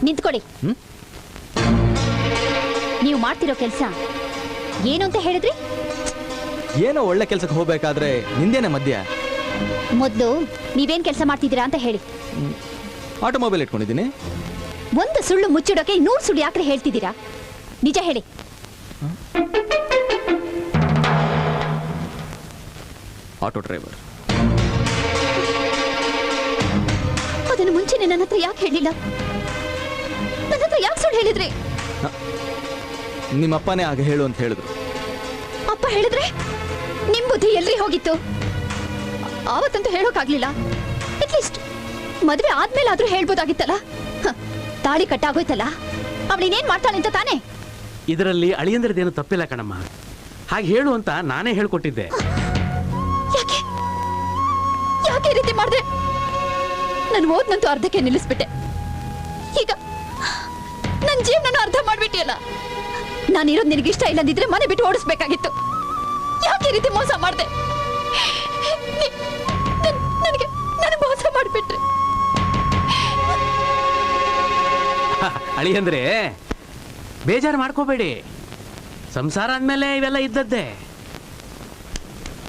ನಿಂತ್ಕೊಡಿ. ನೀವು ಮಾಡ್ತಿರೋ ಕೆಲಸ ಏನು ಅಂತ ಹೇಳಿದ್ರಿ? ಏನೋ ಒಳ್ಳೆ ಕೆಲ್ಸಕ್ಕೆ ಹೋಗ್ಬೇಕಾದ್ರೆ ನಿಂದೇನೆ ಮಧ್ಯ? ಮೊದಲು ನೀವೇನ್ ಕೆಲಸ ಮಾಡ್ತಿದ್ದೀರಾ ಅಂತ ಹೇಳಿ. ಆಟೋಮೊಬೈಲ್ ಇಟ್ಕೊಂಡಿದ್ದೀನಿ. ಒಂದು ಸುಳ್ಳು ಮುಚ್ಚಿಡೋಕೆ ನೂರು ಸುಳ್ಳು ಯಾಕ್ರೆ ಹೇಳ್ತಿದ್ದೀರಾ? ನಿಜ ಹೇಳಿ. Auto driver. ಅದನ್ನು ಮುಂಚೆನೆ ನನ್ನ ಹತ್ರ ಯಾಕೆ ಹೇಳಿಲ್ಲ? ನನ್ನ ಹತ್ರ ಯಾಕೆ ಸುಳ್ಳು ಹೇಳಿದ್ರಿ? ನಿಮ್ಮಪ್ಪನೇ ಆಗ ಹೇಳು ಅಂತ ಹೇಳಿದ್ರು. ಅಪ್ಪ ಹೇಳಿದ್ರೆ ನಿಮ್ ಬುದ್ಧಿ ಎಲ್ರಿ ಹೋಗಿತ್ತು? ಆವತ್ತಂತೂ ಹೇಳೋಕ್ಕಾಗ್ಲಿಲ್ಲ ಅಟ್ಲೀಸ್ಟ್ ಮದ್ವೆ ಆದ್ಮೇಲೆ ಆದ್ರೂ ಹೇಳ್ಬೋದಾಗಿತ್ತಲ್ಲ ತಾಳಿ ಕಟ್ಟಾಗೋಯ್ತಲ್ಲ? ಅವಳಿನೇನ್ ಮಾಡ್ತಾಳೆ ಅಂತ ತಾನೆ? ಇದರಲ್ಲಿ ಅಳಿಯಂದ್ರದೇನು ತಪ್ಪಿಲ್ಲ ಕಣಮ್ಮ. ಹಾಗೆ ಹೇಳು ಅಂತ ನಾನೇ ಹೇಳ್ಕೊಟ್ಟಿದ್ದೆ. ಯಾಕೆ? ಯಾಕೆ ಈ ರೀತಿ ಮಾಡಿದೆ? ನಾನು ಓದ್ನಂತೂ ಅರ್ಧಕ್ಕೆ ನಿಲ್ಲಿಸ್ಬಿಟ್ಟೆ. ಈಗ ನನ್ನ ಜೀವನ ಅರ್ಧ ಮಾಡ್ಬಿಟ್ಟಿಯಲ್ಲ? ನಾನಿರೋದು ನಿನಗಿಷ್ಟ ಇಲ್ಲದಿದ್ರೆ ಮನೆ ಬಿಟ್ಟು ಓಡಿಸ್ಬೇಕಾಗಿತ್ತು. ಯಾಕೆ ಈ ರೀತಿ ಮೋಸ ಮಾಡಿದೆ? ನನಗೆ ನನಗೆ ಮೋಸ ಮಾಡಿಬಿಟ್ರೆ. ಅಳಿಯಂದ್ರೆ ಬೇಜಾರು ಮಾಡ್ಕೋಬೇಡಿ. ಸಂಸಾರ ಅಂದಮೇಲೆ ಇವೆಲ್ಲ ಇದ್ದದ್ದೇ.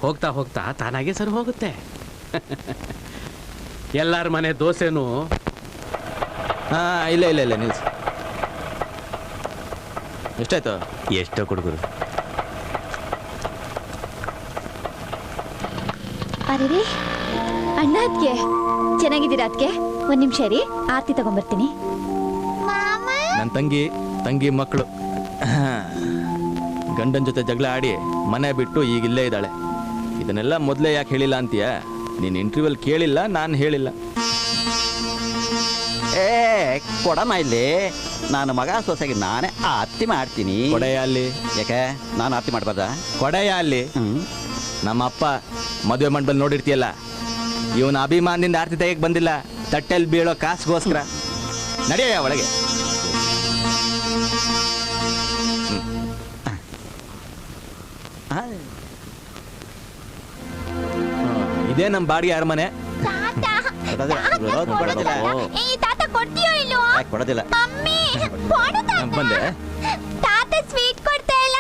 ಹೋಗ್ತಾ ಹೋಗ್ತಾ ತಾನಾಗೆ ಸರಿ ಹೋಗುತ್ತೆ. ಎಲ್ಲರ ಮನೆ ದೋಸೆನೂ? ಹಾ ಇಲ್ಲ ಇಲ್ಲ ಇಲ್ಲ ನಿಲ್ಸಿ. ಎಷ್ಟಾಯ್ತು? ಎಷ್ಟೋ ಹುಡುಗರು ಅರೆ ಅಣ್ಣ ಅದ್ಕೆ ಚೆನ್ನಾಗಿದ್ದೀರಾ ಅದ್ಕೆ ಒಂದ್ ನಿಮಿಷ ರೀ ಆರ್ತಿ ತಗೊಂಬರ್ತೀನಿ. ನನ್ನ ತಂಗಿ ತಂಗಿ ಮಕ್ಕಳು ಗಂಡನ ಜೊತೆ ಜಗಳ ಆಡಿ ಮನೆ ಬಿಟ್ಟು ಈಗ ಇಲ್ಲೇ ಇದ್ದಾಳೆ. ಇದನ್ನೆಲ್ಲ ಮೊದಲೇ ಯಾಕೆ ಹೇಳಿಲ್ಲ ಅಂತೀಯ? ನೀನು ಇಂಟರ್ವ್ಯೂಲ್ ಕೇಳಿಲ್ಲ ನಾನು ಹೇಳಿಲ್ಲ. ಏ ಕೊಡಮ್ಮ ಇಲ್ಲಿ. ನಾನು ಮಗ ಸೊಸೆಗೆ ನಾನೇ ಆರ್ತಿ ಮಾಡ್ತೀನಿ. ಕೊಡೆಯ ಅಲ್ಲಿ. ಯಾಕೆ? ನಾನು ಆತ್ತಿ ಮಾಡ್ಬಾರ್ದ? ಕೊಡೆಯ ಅಲ್ಲಿ. ಹ್ಮ್. ನಮ್ಮ ಅಪ್ಪ ಮದುವೆ ಮಂಡಪದಲ್ಲಿ ನೋಡಿರ್ತೀಯಲ್ಲ ಇವನ ಅಭಿಮಾನದಿಂದ ಆರ್ತಿ ತೆಗೆಯಕ್ಕೆ ಬಂದಿಲ್ಲ ತಟ್ಟೆಲ್ ಬೀಳೋ ಕಾಸ್ಗೋಸ್ಕರ. ನಡೆಯ ಒಳಗೆ. ಇದೇ ನಮ್ಮ ಬಾಡಿಗೆ ಅರಮನೆ. ಕೊಡೋದಿಲ್ಲ. ಬಂದೆ. ತಾತ ಸ್ವೀಟ್ ಕೊಡ್ತಾ ಇಲ್ಲ.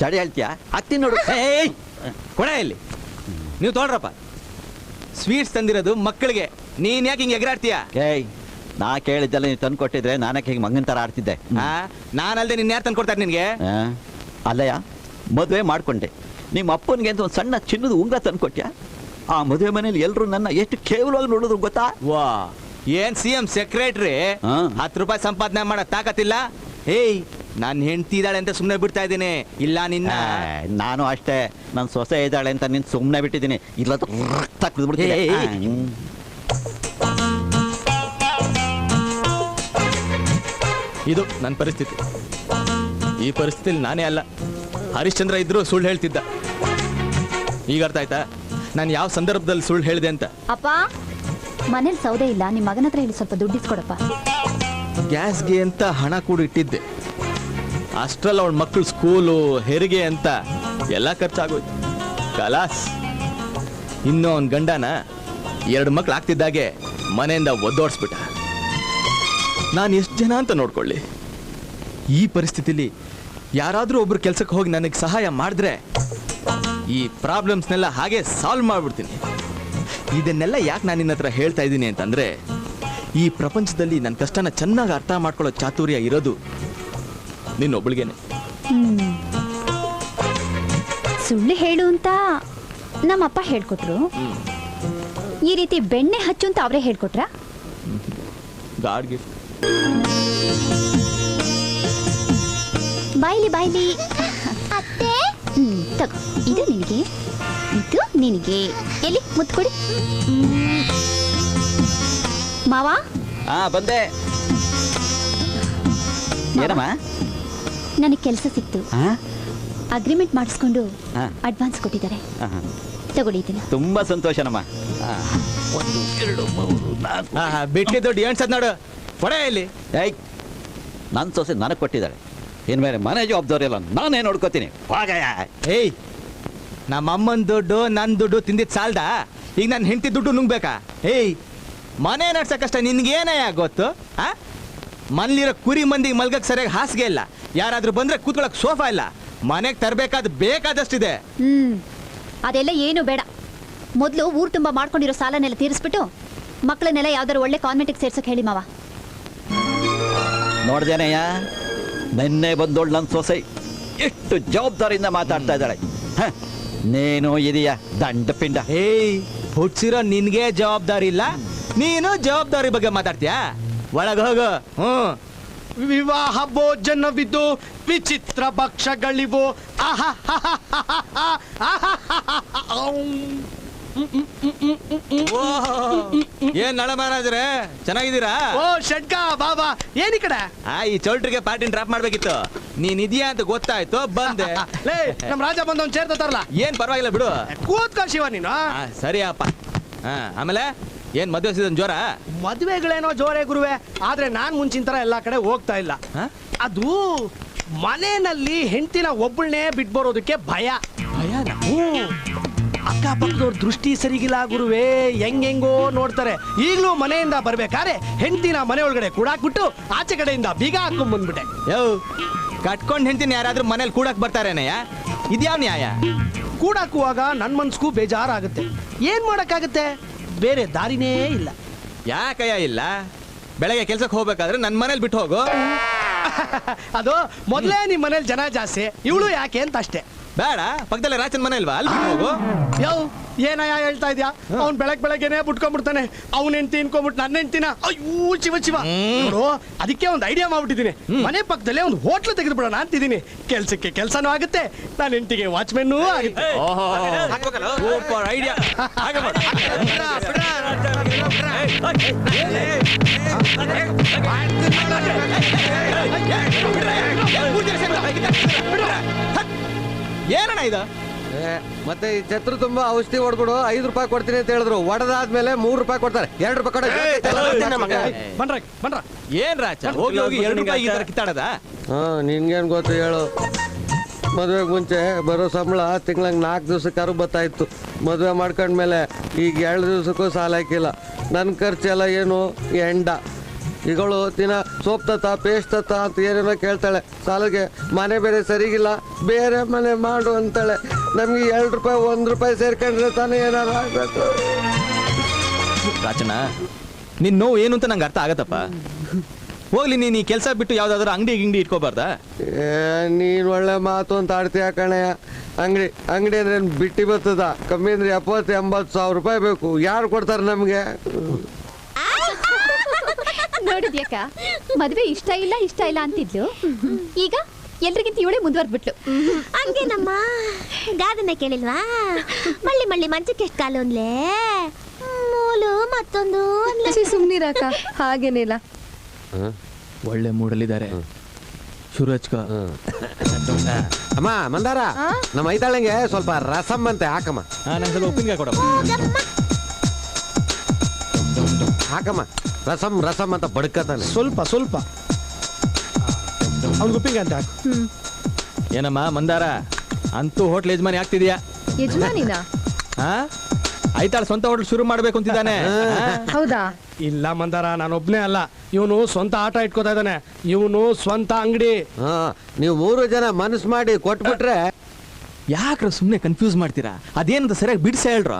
ಚಡಿ ಹೇಳ್ತೀಯಾ? ಹತ್ತಿ ನೋಡು. ಏಯ್ ಕೊಡ ಇಲ್ಲಿ. ನೀವು ತೊಗೊಳ್ರಪ್ಪ ಸ್ವೀಟ್ಸ್ ತಂದಿರೋದು ಮಕ್ಕಳಿಗೆ. ನೀನ್ ಯಾಕೆ ಹಿಂಗೆ ಎಗರಾಡ್ತೀಯ? ಏಯ್ ನಾ ಕೇಳಿದ್ದೆಲ್ಲ ನೀವು ತಂದು ಕೊಟ್ಟಿದ್ರೆ ನಾನಕ್ಕೆ ಹಿಂಗೆ ಮಂಗನ್ ಥರ ಆಡ್ತಿದ್ದೆ. ಆ ನಾನಲ್ದೆ ನಿನ್ನ ಯಾರು ತಂದು ಕೊಡ್ತಾರೆ ನಿನ್ಗೆ? ಆ, ಅಲ್ಲಯ್ಯ ಮದುವೆ ಮಾಡ್ಕೊಂಡೆ. ನಿಮ್ಮ ಅಪ್ಪನಿಗೆ ಅಂತ ಒಂದು ಸಣ್ಣ ಚಿನ್ನದ ಉಂಗ್ರ ತಂದು ಕೊಟ್ಟ್ಯಾ ಆ ಮದುವೆ ಮನೇಲಿ ಎಲ್ಲರೂ ನನ್ನ ಎಷ್ಟು ಕೇವಲವಾಗಿ ನೋಡಿದ್ರು ಗೊತ್ತಾ? ವಾ ಏನ್ ಸಿ ಎಂ ಸೆಕ್ರೆಟ್ರಿ. ಹತ್ತು ರೂಪಾಯಿ ಸಂಪಾದನೆ ಮಾಡೋ ತಾಕತ್ತಿಲ್ಲ? ಏಯ್ ನಾನು ಹೆಂಡತಿ ಇದ್ದಾಳೆ ಅಂತ ಸುಮ್ಮನೆ ಬಿಡ್ತಾ ಇದ್ದೀನಿ. ಇಲ್ಲ ನಿನ್ನ. ನಾನು ಅಷ್ಟೇ. ನನ್ನ ಸೊಸೆ ಇದ್ದಾಳೆ ಅಂತ ನಿನ್ ಸುಮ್ಮನೆ ಬಿಟ್ಟಿದ್ದೀನಿ. ಇಲ್ಲ. ಇದು ನನ್ನ ಪರಿಸ್ಥಿತಿ. ಈ ಪರಿಸ್ಥಿತಿಲಿ ನಾನೇ ಅಲ್ಲ. ಹರಿಶ್ಚಂದ್ರ ಇದ್ರು ಸುಳ್ಳು ಹೇಳ್ತಿದ್ದ. ಈಗ ಅರ್ಥ ಆಯ್ತಾ? ನಾನು ಯಾವ ಸಂದರ್ಭದಲ್ಲಿ ಸುಳ್ಳು ಹೇಳಿದೆ ಅಂತ? ಅಪ್ಪ ಮನೇಲಿ ಸೌದೆ ಇಲ್ಲ. ನಿಮ್ಮ ಮಗನ ಹತ್ರ ಹೇಳಿ ಸ್ವಲ್ಪ ದುಡ್ಡು ಇಸ್ಕೊಡಪ್ಪ. ಗ್ಯಾಸ್ಗೆ ಅಂತ ಹಣ ಕೂಡ ಇಟ್ಟಿದ್ದೆ. ಅಷ್ಟ್ರಲ್ಲಿ ಅವಳ ಮಕ್ಕಳು ಸ್ಕೂಲು, ಹೆರಿಗೆ ಅಂತ ಎಲ್ಲ ಖರ್ಚಾಗೋಯ್ತು. ಕಲಾಸ್. ಇನ್ನೂ ಅವನ ಗಂಡನ ಎರಡು ಮಕ್ಳು ಆಗ್ತಿದ್ದಾಗೆ ಮನೆಯಿಂದ ಒದ್ದೋಡ್ಸ್ಬಿಟ್ಟ. ನಾನು ಎಷ್ಟು ಜನ ಅಂತ ನೋಡ್ಕೊಳ್ಳಿ. ಈ ಪರಿಸ್ಥಿತಿಲಿ ಯಾರಾದರೂ ಒಬ್ರು ಕೆಲಸಕ್ಕೆ ಹೋಗಿ ನನಗೆ ಸಹಾಯ ಮಾಡಿದ್ರೆ ಈ ಪ್ರಾಬ್ಲಮ್ಸ್ನೆಲ್ಲ ಹಾಗೆ ಸಾಲ್ವ್ ಮಾಡಿಬಿಡ್ತೀನಿ. ಇದನ್ನೆಲ್ಲ ಯಾಕೆ ನಾನು ನಿನ್ನ ಹತ್ರ ಹೇಳ್ತಾ ಇದ್ದೀನಿ ಅಂತಂದರೆ ಈ ಪ್ರಪಂಚದಲ್ಲಿ ನನ್ನ ಕಷ್ಟನ ಚೆನ್ನಾಗಿ ಅರ್ಥ ಮಾಡ್ಕೊಳ್ಳೋ ಚಾತುರ್ಯ ಇರೋದು ನಿನ್ನೊಬ್ಳಿಗೇನೆ. ಸುಳ್ಳು ಹೇಳು ಅಂತ ನಮ್ಮಪ್ಪ ಹೇಳ್ಕೊಟ್ರು. ಈ ರೀತಿ ಬೆಣ್ಣೆ ಹಚ್ಚು ಅಂತ ಅವರೇ ಹೇಳ್ಕೊಟ್ರ? God gift. ಬಾಯ್ಲಿ ಬಾಯ್ಲಿ. ಅತ್ತೆ? ಹ್ಮ್ ತಗೋ. ಇದು ನಿನಗೆ. ಇದು ನಿನಗೆ. ಎಲ್ಲಿ? ಮುತ್ತು ಕೊಡಿ ಮಾವ? ಹಾ ಬಂದೆ. ಏನಮ್ಮ? ನನಗೆ ಕೆಲಸ ಸಿಕ್ತು. ಅಗ್ರಿಮೆಂಟ್ ಮಾಡಿಸ್ಕೊಂಡು. ಅಡ್ವಾನ್ಸ್ ಕೊಟ್ಟಿದ್ದಾರೆ. ತಗೊಳ್ಳಿ ಇದನ್ನ. ತುಂಬಾ ಸಂತೋಷನಮ್ಮ ಆ, ಒಂದು ಎರಡು ಮೂರು ನಾಲ್ಕು ಬಿಟ್ಟಿ ದುಡ್ಡು ಏನ್ಸದ್ ನೋಡು. ಕೊಡೆ ಇಲ್ಲಿ. ಏಯ್ ನನ್ನ ಸೊಸೆ ನನಗೆ ಕೊಟ್ಟಿದ್ದಾಳೆ ಇನ್ಮೇಲೆ ಮನೆ ಜವಾಬ್ದಾರಿ ಇಲ್ಲ ನಾನೇ ನೋಡ್ಕೋತೀನಿ. ಹಾಗಯ್ಯ ಏಯ್ ನಮ್ಮ ಅಮ್ಮನ ದುಡ್ಡು ನನ್ನ ದುಡ್ಡು ತಿಂದಿದ್ ಸಾಲ್ದ? ಈಗ ನನ್ನ ಹೆಂಡತಿ ದುಡ್ಡು ನುಂಗ್ಬೇಕಾ? ಏಯ್ ಮನೆ ನಡ್ಸಕ್ಕಷ್ಟ ನಿನ್ಗೇನಯ್ಯ ಗೊತ್ತು? ಆ? ಮನೇಲಿರೋ ಕುರಿ ಮಂದಿಗೆ ಮಲ್ಗಕ್ಕೆ ಸರಿಯಾಗಿ ಹಾಸಿಗೆ ಇಲ್ಲ. ಯಾರಾದ್ರೂ ಬಂದ್ರೆ ಕೂತ್ಕೊಳಕ್ ಸೋಫಾ ಇಲ್ಲ. ಮನೆಗೆ ತರಬೇಕಾದ ಬೇಕಾದಷ್ಟಿದೆ. ಹ್ಮ್. ಅದೆಲ್ಲ ಏನು ಬೇಡ. ಮೊದಲು ಊರು ತುಂಬ ಮಾಡ್ಕೊಂಡಿರೋ ಸಾಲನೆಲ್ಲ ತೀರಿಸ್ಬಿಟ್ಟು ಮಕ್ಕಳನ್ನೆಲ್ಲ ಯಾವ್ದಾದ್ರು ಒಳ್ಳೆ ಕಾನ್ವೆಂಟಿಗೆ ಸೇರ್ಸಕ್ ಹೇಳಿ ಮಾವ. ನೋಡ್ದೇನಯ್ಯ ನಿನ್ನೆ ಬಂದೋಳು ನನ್ನ ಸೊಸೆ ಎಷ್ಟು ಜವಾಬ್ದಾರಿಯಿಂದ ಮಾತಾಡ್ತಾ ಇದ್ದಾಳೆ. ಹ, ನೀನು ಇದೆಯಾ ದಂಡ ಪಿಂಡ ಏಯ್ ಹುಟ್ಸಿರೋ ನಿನ್ಗೆ ಜವಾಬ್ದಾರಿ ಇಲ್ಲ. ನೀನು ಜವಾಬ್ದಾರಿ ಬಗ್ಗೆ ಮಾತಾಡ್ತೀಯಾ? ಒಳಗೆ ಹೋಗು. ಹ್ಮ್. ವಿವಾಹ ಭೋಜನವಿದು ವಿಚಿತ್ರ ಭಕ್ಷಗಳಿವು ಏನ್ ನಳ ಮಹಾರಾಜ್ರೆ ಚೆನ್ನಾಗಿದ್ದೀರಾ ಓ ಷಡ್ಕ ಬಾಬಾ ಏನಿ ಕಡೆ ಆ ಈ ಚೌಲ್ಟ್ರಿಗೆ ಪಾರ್ಟಿನ ಡ್ರಾಪ್ ಮಾಡ್ಬೇಕಿತ್ತು ನೀನ್ ಇದೆಯಾ ಅಂತ ಗೊತ್ತಾಯ್ತು ಬಂದೆ ಲೇ ನಮ್ ರಾಜ ಬಂದವನ್ ಚೇರ್ ತರಲ್ಲ ಏನ್ ಪರವಾಗಿಲ್ಲ ಬಿಡು ಕೂತ್ಕೋ ಶಿವ ನೀನು ಆ, ಸರಿ ಅಪ್ಪ ಹಾ ಆಮೇಲೆ ಏನ್ ಮದುವೆ ಸೀಸನ್ ಜ್ವರ ಮದುವೆಗಳೇನೋ ಜೋರೇ ಗುರುವೆ ಆದ್ರೆ ನಾನ್ ಮುಂಚಿನ ತರ ಎಲ್ಲಾ ಕಡೆ ಹೋಗ್ತಾ ಇಲ್ಲ. ಅದು ಮನೆಯಲ್ಲಿ ಹೆಂಡತಿನ ಒಬ್ಬಳನ್ನೇ ಬಿಟ್ಬರೋದಕ್ಕೆ ಭಯ. ಭಯ ಹ್ಮ್. ಅಕ್ಕಪಕ್ಕದವ್ರ ದೃಷ್ಟಿ ಸರಿಗಿಲ್ಲ ಗುರುವೇ ಹೆಂಗೆಂಗೋ ನೋಡ್ತಾರೆ. ಈಗಲೂ ಮನೆಯಿಂದ ಬರ್ಬೇಕಾದ್ರೆ ಹೆಂಡತಿನ ಮನೆ ಒಳಗಡೆ ಕೂಡಾಕ್ಬಿಟ್ಟು ಆಚೆ ಕಡೆಯಿಂದ ಬೀಗ ಹಾಕೊಂಡ್ ಬಂದ್ಬಿಟ್ಟೆ. ಯೋ ಕಟ್ಕೊಂಡ್ ಹೆಂಡತಿನ ಯಾರಾದ್ರೂ ಮನೇಲಿ ಕೂಡಕ್ ಬರ್ತಾರೇನಯ್ಯ ಇದ್ಯಾವ ನ್ಯಾಯ? ಕೂಡಾಕುವಾಗ ನನ್ ಮನ್ಸ್ಗೂ ಬೇಜಾರಾಗುತ್ತೆ. ಏನ್ ಮಾಡಕ್ಕಾಗತ್ತೆ? ಬೇರೆ ದಾರಿನೇ ಇಲ್ಲ. ಯಾಕಯ್ಯ ಇಲ್ಲ? ಬೆಳಗ್ಗೆ ಕೆಲ್ಸಕ್ಕೆ ಹೋಗ್ಬೇಕಾದ್ರೆ ನನ್ನ ಮನೇಲಿ ಬಿಟ್ಟು ಹೋಗು. (laughs) ಅದು ಮೊದಲೇ ನಿಮ್ಮ ಮನೇಲಿ ಜನ ಜಾಸ್ತಿ. ಇವಳು ಯಾಕೆ ಅಂತ ಅಷ್ಟೇ. ಬೇಡ ಪಕ್ಕದಲ್ಲೇ ರಾಜನ್ ಮನೆ ಇಲ್ವಾ ಅಲ್ಲಿ ಹೋಗು ಯೋ ಏನಯ್ಯ ಹೇಳ್ತಾ ಇದ್ಯಾ ಅವ್ನ್ ಬೆಳಗ್ ಬೆಳಗ್ಗೆನೆ ಬಿಟ್ಕೊಂಡ್ಬಿಡ್ತಾನೆ ಅವ್ನ ಹೆಂಡತಿ ಇನ್ಕೊಂಡ್ಬಿಟ್ಟು ನನ್ನ ಹೆಂಡತಿನ ಅಯ್ಯೋ ಶಿವ ಶಿವ ನೋಡು ಅದಕ್ಕೆ ಒಂದು ಐಡಿಯಾ ಮಾಡ್ಬಿಟ್ಟಿದ್ದೀನಿ ಮನೆ ಪಕ್ಕದಲ್ಲೇ ಒಂದು ಹೋಟ್ಲು ತೆಗೆದುಬಿಡೋಣ ಅಂತಿದ್ದೀನಿ ಕೆಲ್ಸಕ್ಕೆ ಕೆಲ್ಸನೂ ಆಗುತ್ತೆ ನನ್ನ ಹೆಂಡತಿಗೆ ವಾಚ್ಮೆನ್ನೂ ಆಗುತ್ತೆ ಸೂಪರ್ ಐಡಿಯಾ ಏನಣ್ಣ ಇದು? ಏ, ಮತ್ತೆ ಈ ಛತ್ರ ತುಂಬಾ ಔಷಧಿ ಹೊಡ್ಬಿಡು ಐದು ರೂಪಾಯಿ ಕೊಡ್ತೀನಿ ಅಂತ ಹೇಳಿದ್ರು. ಒಡೆದಾದ್ಮೇಲೆ ಮೂರು ರೂಪಾಯಿ ಕೊಡ್ತಾರೆ. ಎರಡು ರೂಪಾಯಿ ಕೊಡ ಬನ್ರ ಬನ್ರ. ಏನ್ ರಾಚ ಹೋಗಿ ಹೋಗಿ ಎರಡು ರೂಪಾಯಿ ಈ ತರ ಕಿತ್ತಾಡದ? ಹಾ ನಿನ್ಗೇನ್ ಗೊತ್ತು ಹೇಳು. ಮದುವೆಗೆ ಮುಂಚೆ ಬರೋ ಸಂಬಳ ತಿಂಗ್ಳಂಗೆ ನಾಲ್ಕು ದಿವ್ಸಕ್ಕಾರು ಬತ್ತಾಯಿತ್ತು ಮದ್ವೆ ಮಾಡ್ಕೊಂಡ್ಮೇಲೆ ಈಗ ಎರಡು ದಿವ್ಸಕ್ಕೂ ಸಾಲ ಹಾಕಿಲ್ಲ. ನನ್ನ ಖರ್ಚೆಲ್ಲ ಏನು? ಎಂಡ. ಈಗಳು ದಿನ ಸೋಪ್ ತತ್ತ ಪೇಸ್ಟ್ ತತ್ತ ಅಂತ ಏನೇನೋ ಕೇಳ್ತಾಳೆ. ಸಾಲಿಗೆ ಮನೆ ಬೇರೆ ಸರಿಗಿಲ್ಲ. ಬೇರೆ ಮನೆ ಮಾಡು ಅಂತಾಳೆ. ನಮ್ಗೆ ಎರಡು ರೂಪಾಯಿ ಒಂದು ರೂಪಾಯಿ ಸೇರ್ಕೊಂಡ್ರೆ ತಾನೇ ಏನಾರ ಆಗ್ಬೇಕು. ರಾಜಣ್ಣ ನಿನ್ ನೋವು ಏನು ಅಂತ ನಂಗೆ ಅರ್ಥ ಆಗತ್ತಪ್ಪ. ಹೋಗ್ಲಿ ನೀನ್ ಈ ಕೆಲಸ ಬಿಟ್ಟು ಯಾವ್ದಾದ್ರು ಅಂಗಡಿ ಗಿಂಗಡಿ ಇಟ್ಕೋಬಾರ್ದಾ? ನೀನ್ ಒಳ್ಳೆ ಮಾತು ಅಂತ ಆಡ್ತೀಯ ಕಣಯ್ಯ. ಅಂಗಡಿ ಅಂಗಡಿ ಅಂದ್ರೆ ಏನ್ ಬಿಟ್ಟಿ ಬರ್ತದ? ಕಮ್ಮಿ ಅಂದ್ರೆ ಎಪ್ಪತ್ತು ಎಂಬತ್ತು ಸಾವಿರ ರೂಪಾಯಿ ಬೇಕು. ಯಾರು ಕೊಡ್ತಾರೆ ನಮಗೆ? ನೋಡಿದ್ಯಾಕ ಮದ್ವೆ ಇಷ್ಟ ಇಲ್ಲ ಇಷ್ಟ ಇಲ್ಲ ಅಂತಿದ್ಲು. ಈಗ? ಎಲ್ರಿಗಿಂತ ಇವಳೇ ಮುಂದುವರ್ದ್ಬಿಟ್ಲು. ಹಂಗೇನಮ್ಮ? ಗಾದನ್ನ ಕೇಳಿಲ್ವಾ? ಮಳ್ಳಿ ಮಳ್ಳಿ ಮಂಚಕ್ಕೆ ಎಷ್ಟು ಕಾಲು ಅಂದ್ಲೇ ಮೂಲು ಮತ್ತೊಂದು ಅಂದ್ಲೆ. ಸುಮ್ನಿರಕ್ಕ ಹಾಗೇನಿಲ್ಲ ಒಳ್ಳೆ ಮೂಡಲಿದ್ದಾರೆ ಹಚ್ಕ ಅಮ್ಮ ಮಂದಾರ ನಮ್ಮ ಐತಾಳಂಗೆ ಸ್ವಲ್ಪ ರಸಂ ಅಂತೆ ಹಾಕಮ್ಮ. ನಂಗೆ ಸ್ವಲ್ಪ ಉಪ್ಪಿನಕಾಯಿ. ಹಾಕಮ್ಮ. ರಸಂ ರಸಂ ಅಂತ ಬಡ್ಕತಾನೆ. ಸ್ವಲ್ಪ ಸ್ವಲ್ಪ. ಅವ್ನು ಗುಪ್ಪಿಗೆ ಅಂತ ಹಾಕು. ಏನಮ್ಮ ಮಂದಾರ? ಅಂತೂ ಹೋಟ್ಲ್ ಯಜಮಾನಿ ಆಗ್ತಿದ್ಯಾ? ಯಜಮಾನಿನ? (laughs) ಹಾ? ಆಯ್ತಾಳ ಸ್ವಂತ ಹೋಟ್ಲ್ ಶುರು ಮಾಡ್ಬೇಕು ಅಂತಿದ್ದಾನೆ. ಹೌದಾ? ಇಲ್ಲ ಮಂದಾರ ನಾನೊಬ್ನೇ ಅಲ್ಲ. ಇವನು ಸ್ವಂತ ಆಟ ಇಟ್ಕೋತಾ ಇದ್ದಾನೆ. ಇವನು ಸ್ವಂತ ಅಂಗಡಿ. ಹಾ ನೀವು ಮೂರು ಜನ ಮನಸ್ಸು ಮಾಡಿ ಕೊಟ್ಬಿಟ್ರೆ ಯಾಕ್ರ ಸುಮ್ಮನೆ ಕನ್ಫ್ಯೂಸ್ ಮಾಡ್ತೀರಾ? ಅದೇನಂತ ಸರಿಯಾಗಿ ಬಿಡಿಸ ಹೇಳ್ರ?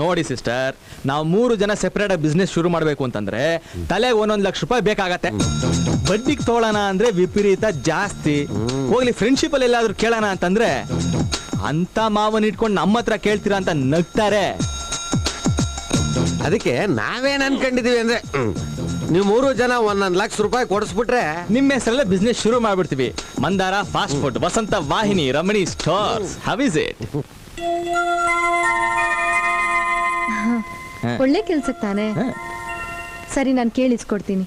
ನೋಡಿ ಸಿಸ್ಟರ್ ನಾವು ಮೂರು ಜನ ಸೆಪರೇಟ್ ಆಗಿ ಬಿಸ್ನೆಸ್ ಶುರು ಮಾಡಬೇಕು ಅಂತಂದ್ರೆ ತಲೆಗೆ ಒಂದೊಂದು ಲಕ್ಷ ರೂಪಾಯಿ ಬೇಕಾಗತ್ತೆ. ಬಡ್ಡಿಗೆ ತೋಳೋಣ ಅಂದ್ರೆ ವಿಪರೀತ ಜಾಸ್ತಿ. ಹೋಗ್ಲಿ ಫ್ರೆಂಡ್ಶಿಪ್ ಅಲ್ಲಿ ಎಲ್ಲಾದ್ರೂ ಕೇಳೋಣ ಅಂತಂದ್ರೆ ಅಂತ ಮಾವನ್ ಇಟ್ಕೊಂಡು ನಮ್ಮ ಹತ್ರ ಕೇಳ್ತೀರಾ ಅಂತ ನಗ್ತಾರೆ. ಅದಕ್ಕೆ ನಾವೇನ್ ಅನ್ಕೊಂಡಿದೀವಿ ಅಂದ್ರೆ ನೀವು ಮೂರು ಜನ ಒಂದೊಂದು ಲಕ್ಷ ರೂಪಾಯಿ ಕೊಡಿಸ್ಬಿಟ್ರೆ ನಿಮ್ಮ ಹೆಸರಲ್ಲೇ ಬಿಸ್ನೆಸ್ ಶುರು ಮಾಡ್ಬಿಡ್ತೀವಿ. Mandara fast food Vasantha Vahini Ramani stores how is it ಒಳ್ಳೆ ಕೆಲ್ಸಕ್ಕೆ ತಾನೆ? ಸರಿ ನಾನು ಕೇಳಿಸ್ಕೊಡ್ತೀನಿ.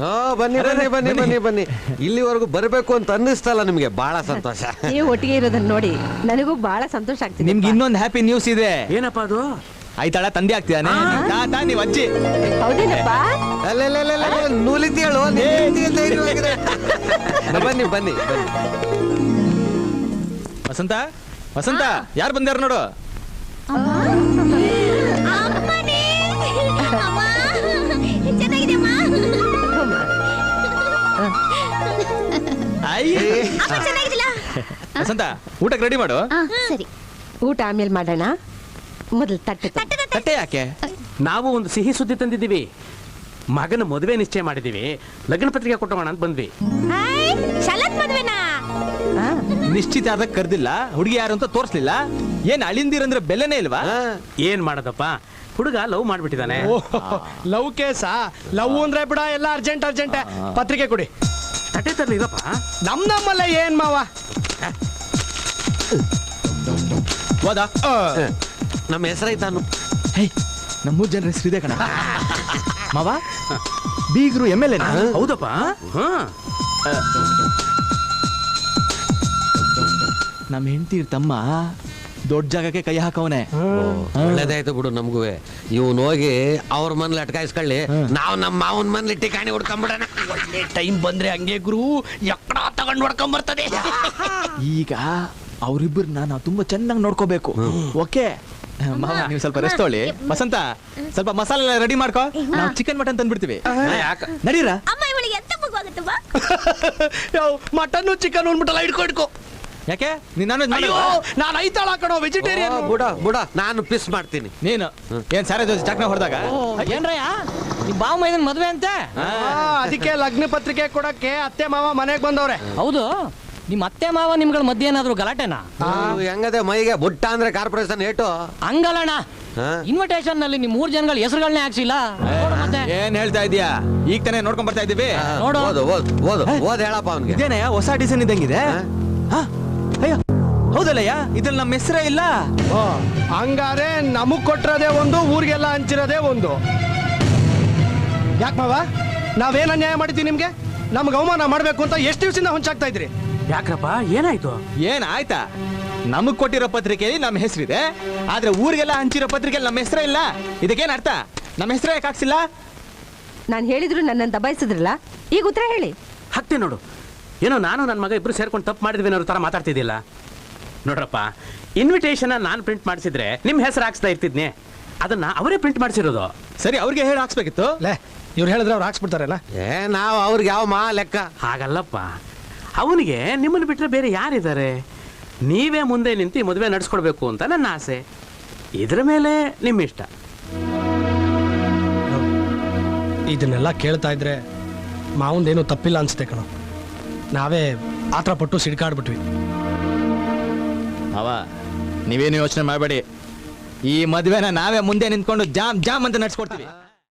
ಹಾ ಬನ್ನಿ ಬನ್ನಿ ಬನ್ನಿ ಬನ್ನಿ. ಬನ್ನಿ ಇಲ್ಲಿವರೆಗೂ ಬರಬೇಕು ಅಂತ ಅನ್ನಿಸ್ತಲ್ಲ ನಿಮಗೆ. ಬಹಳ ಸಂತೋಷ. ನೀವು ಒಟ್ಟಿಗೆ ಇರೋದನ್ನ ನೋಡಿ ನನಗೂ ಬಹಳ ಸಂತೋಷ ಆಗ್ತಿದೆ. ನಿಮ್ಗೆ ಇನ್ನೊಂದು ಹ್ಯಾಪಿ ನ್ಯೂಸ್ ಇದೆ. ಏನಪ್ಪ ಅದು? ಆಯ್ತಾಳ ತಂದೆ ಆಗ್ತಿದಾನೆ ತಾತ ನೀವ್ ಅಜ್ಜಿ. ಹೌದೇನಪ್ಪ. ಬನ್ನಿ ಬನ್ನಿ ಬನ್ನಿ. ವಸಂತ? ವಸಂತ ಯಾರು ಬಂದ್ಯಾರ ನೋಡು? ಅಮ್ಮನೇ. ಅಮ್ಮ. ಚೆನ್ನಾಗಿದೆಯಮ್ಮ. ಅಮ್ಮ ಚೆನ್ನಾಗಿದಿಲ್ಲ ವಸಂತ ಊಟಕ್ಕೆ ರೆಡಿ ಮಾಡು. ಸರಿ. ಊಟ ಆಮೇಲೆ ಮಾಡೋಣ. ಮೊದಲು ತಟ್ಟೆ ತೊಗೊ. ತಟ್ಟೆ ಯಾಕೆ? ನಾವು ಒಂದು ಸಿಹಿ ಸುದ್ದಿ ತಂದಿದ್ದೀವಿ. ಮಗನ ಮದುವೆ ನಿಶ್ಚಯ ಮಾಡಿದ್ದೀವಿ. ಲಗ್ನ ಪತ್ರಿಕೆ ಕೊಟ್ಟೋಣ ಅಂತ ಬಂದ್ವಿ. ಶಲತ್ ಮದ್ವೆನಾ? ಆ, ನಿಶ್ಚಿತಾರ್ಧಕ್ಕೆ ಕರೆದಿಲ್ಲ ಹುಡುಗಿ ಯಾರು ಅಂತ ತೋರಿಸ್ಲಿಲ್ಲ. ಏನ್ ಅಳಿಂದಿರಂದ್ರೆ ಬೆಲೆನೇ ಇಲ್ವಾ? ಏನ್ ಮಾಡೋದಪ್ಪ? ಹುಡುಗ ಲವ್ ಮಾಡ್ಬಿಟ್ಟಿದ್ದಾನೆ. ಲವ್ ಕೇಸಾ? ಲವ್ ಅಂದ್ರೆ ಬಿಡ ಎಲ್ಲ ಅರ್ಜೆಂಟ್ ಅರ್ಜೆಂಟ್. ಪತ್ರಿಕೆ ಕೊಡಿ. ತಟ್ಟೆ ತರ್ಲಿಲ್ಲಪ್ಪ ನಮ್ ನಮ್ಮಲ್ಲ ಏನ್ ಮಾವ? ಹೋದ. ನಮ್ಮ ಹೆಸರೈತಾನು ನಮ್ಮ ಜನರ ಹೆಸರಿದೆ ಕಣ. ಮಾವ ಬೀಗರು ಎಂ ಎಲ್ ಎ ಹೌದಪ್ಪ. ಹಾ. ನಮ್ಮ ಹೆಂಡತಿ ತಮ್ಮ ದೊಡ್ಡ ಜಾಗಕ್ಕೆ ಕೈ ಹಾಕವನೆ. ಒಳ್ಳೇದಾಯ್ತು ಬಿಡು ನಮಗೂ ಇವನ್ ಹೋಗಿ ಅವ್ರ ಮನ್ಲಿ ಅಟ್ಕಾಯಿಸ್ಕೊಳ್ಳಿ. ನಾವು ನಮ್ಮ ಮಾವನ ಇಟ್ಟಿ ಟಿಕಾಣಿ ಹುಡ್ಕೊಂಬಿಡೋಣ. ಒಳ್ಳೆ ಟೈಮ್ ಬಂದ್ರೆ ಹಂಗೆ ಗುರು ಎಕ್ಕಡ ತಗೊಂಡ್ ಹೊಡ್ಕೊಂಡ್ ಬರ್ತದೆ ಈಗ ಅವರಿಬ್ಬರನ್ನ ನಾವು ತುಂಬಾ ಚೆನ್ನಾಗಿ ನೋಡ್ಕೋಬೇಕು. ಓಕೆ? ಮಾವ ನೀವು ಸ್ವಲ್ಪ ರೆಸ್ಟ್ ತೊಗೊಳ್ಳಿ ವಸಂತ ಸ್ವಲ್ಪ ಮಸಾಲೆ ರೆಡಿ ಮಾಡ್ಕೋ. ನಾವು ಚಿಕನ್ ಮಟನ್ ತಂದ್ಬಿಡ್ತೀವಿ. ನಡೀರಾ? ಮಟನ್ ಚಿಕನ್ ಉಂಡ್ಬಿಟ್ಟಲ್ಲ ಹಿಡ್ಕೊ ಯಾಕೆ? ನೀನು ನಾನು ಐತಾಳ ಕಣೋ ವೆಜಿಟೇರಿಯನ್ ಬುಡ ಬುಡ ನಾನು ಪಿಸ್ ಮಾಡ್ತೀನಿ. ನೀನು? ಏನ್ ಸಾರೆ ದೋಸೆ ಚಕ್ನ ಹೊಡೆದಾಗ? ಏನ್ರಯ್ಯ? ನಿಮ್ ಬಾವ ಮೈದನ್ ಮದ್ವೆ ಅಂತೆ? ಅದಕ್ಕೆ ಲಗ್ನ ಪತ್ರಿಕೆ ಕೊಡಕ್ಕೆ ಅತ್ತೆ ಮಾವ ಮನೆಗೆ ಬಂದವ್ರೆ. ಹೌದು. ನಿಮ್ ಅತ್ತೆ ಮಾವ ನಿಮ್ಗಳ ಮಧ್ಯ ಏನಾದ್ರು ಗಲಾಟೆನಾ? ಹೆಂಗದೆ ಮೈಗೆ ಬುಟ್ಟ ಅಂದ್ರೆ ಕಾರ್ಪೊರೇಷನ್ ಏಟು? ಹಂಗಲ್ಲಣ್ಣ? ಇನ್ವಿಟೇಷನ್ನಲ್ಲಿ ನಿಮ್ ಮೂರ್ ಜನಗಳ ಹೆಸರುಗಳನ್ನೇ ಹಾಕ್ಸಿಲ್ಲ. ಮತ್ತೆ. ಏನ್ ಹೇಳ್ತಾ ಇದೀಯಾ ಈಗ ತಾನೇ ನೋಡ್ಕೊಂಡ್ ಬರ್ತಾ ಇದೀವಿ ನೋಡು. ಓದು ಓದು ಓದು ಓದ್ ಹೇಳಪ್ಪ ಅವ್ನಿಗೆ. ಇದೇನೆ ಹೊಸ ಡಿಸೈನ್ ಇದ್ದಂಗಿದೆ? ಹಾ? ಹೌದಲ್ಲಯ್ಯ? ಇದ್ರಲ್ಲಿ ನಮ್ಮ ಹೆಸರೇ ಇಲ್ಲ. ಓ, ಹಂಗಾರೆ ನಮಗ್ ಕೊಟ್ಟಿರೋದೇ ಒಂದು ಊರಿಗೆಲ್ಲ ಹಂಚಿರೋದೇ ಒಂದು. ಯಾಕೆ ಮಾವ? ನಾವೇನ ಅನ್ಯಾಯ ಮಾಡಿದ್ವಿ ನಿಮ್ಗೆ? ನಮ್ಗೆ ಅವಮಾನ ಮಾಡ್ಬೇಕು ಅಂತ ಎಷ್ಟು ದಿವಸದಿಂದ ಹೊಂಚಾಗ್ತಾ ಇದ್ರಿ? ಯಾಕ್ರಪ್ಪ? ಏನಾಯ್ತು? ಏನ್ ಆಯ್ತಾ ನಮಗ್ ಕೊಟ್ಟಿರೋ ಪತ್ರಿಕೆಯಲ್ಲಿ ನಮ್ಮ ಹೆಸರಿದೆ. ಆದ್ರೆ ಊರಿಗೆಲ್ಲ ಹಂಚಿರೋ ಪತ್ರಿಕೆಯಲ್ಲಿ ನಮ್ಮ ಹೆಸರೇ ಇಲ್ಲ. ಇದಕ್ಕೇನ್ ಅರ್ಥ? ನಮ್ಮ ಹೆಸರೇ ಯಾಕೆ ಹಾಕ್ಸಿಲ್ಲ? ನಾನು ಹೇಳಿದ್ರು ನನ್ನನ್ನು ದಬಾಯಿಸಿದ್ರಲ್ಲ? ಈಗ ಉತ್ತರ ಹೇಳಿ. ಹಾಕ್ತೀನಿ ನೋಡು. ಏನೋ ನಾನು ನನ್ನ ಮಗ ಇಬ್ರು ಸೇರ್ಕೊಂಡು ತಪ್ಪು ಮಾಡಿದ್ವಿ ಅನ್ನೋ ಥರ ಮಾತಾಡ್ತಿದ್ದಿಲ್ಲ ನೋಡ್ರಪ್ಪ ಇನ್ವಿಟೇಷನ್ ನಾನು ಪ್ರಿಂಟ್ ಮಾಡಿಸಿದ್ರೆ ನಿಮ್ಮ ಹೆಸರು ಹಾಕ್ಸ್ತಾ ಇರ್ತಿದ್ನೆ. ಅದನ್ನ ಅವರೇ ಪ್ರಿಂಟ್ ಮಾಡಿಸಿರೋದು. ಸರಿ ಅವ್ರಿಗೆ ಹೇಳಿ ಹಾಕ್ಸ್ಬೇಕಿತ್ತು. ಲೇ ಇವ್ರು ಹೇಳಿದ್ರೆ ಅವ್ರು ಹಾಕ್ಸ್ಬಿಡ್ತಾರಲ್ಲ? ಏ ನಾವು ಅವ್ರಿಗೆ ಯಾವ ಮಾ ಲೆಕ್ಕ? ಹಾಗಲ್ಲಪ್ಪ. ಅವನಿಗೆ ನಿಮ್ಮನ್ನು ಬಿಟ್ಟರೆ ಬೇರೆ ಯಾರಿದ್ದಾರೆ? ನೀವೇ ಮುಂದೆ ನಿಂತು ಮದುವೆ ನಡೆಸ್ಕೊಡ್ಬೇಕು ಅಂತ ನನ್ನ ಆಸೆ. ಇದ್ರ ಮೇಲೆ ನಿಮ್ಮ ಇಷ್ಟ ಇದನ್ನೆಲ್ಲ ಕೇಳ್ತಾ ಇದ್ರೆ ಮಾವಂದೇನು ತಪ್ಪಿಲ್ಲ ಅನ್ಸುತ್ತೆ ಕಣ. ನಾವೇ ಆತರ ಪಟ್ಟು ಸಿಡ್ಕಾಡ್ಬಿಟ್ವಿ. ಅವ ನೀವೇನು ಯೋಚನೆ ಮಾಡಬೇಡಿ ಈ ಮದ್ವೆನ ನಾವೇ ಮುಂದೆ ನಿಂತ್ಕೊಂಡು ಜಾಮ್ ಜಾಮ್ ಅಂತ ನಡ್ಸ್ಕೊಡ್ತೀವಿ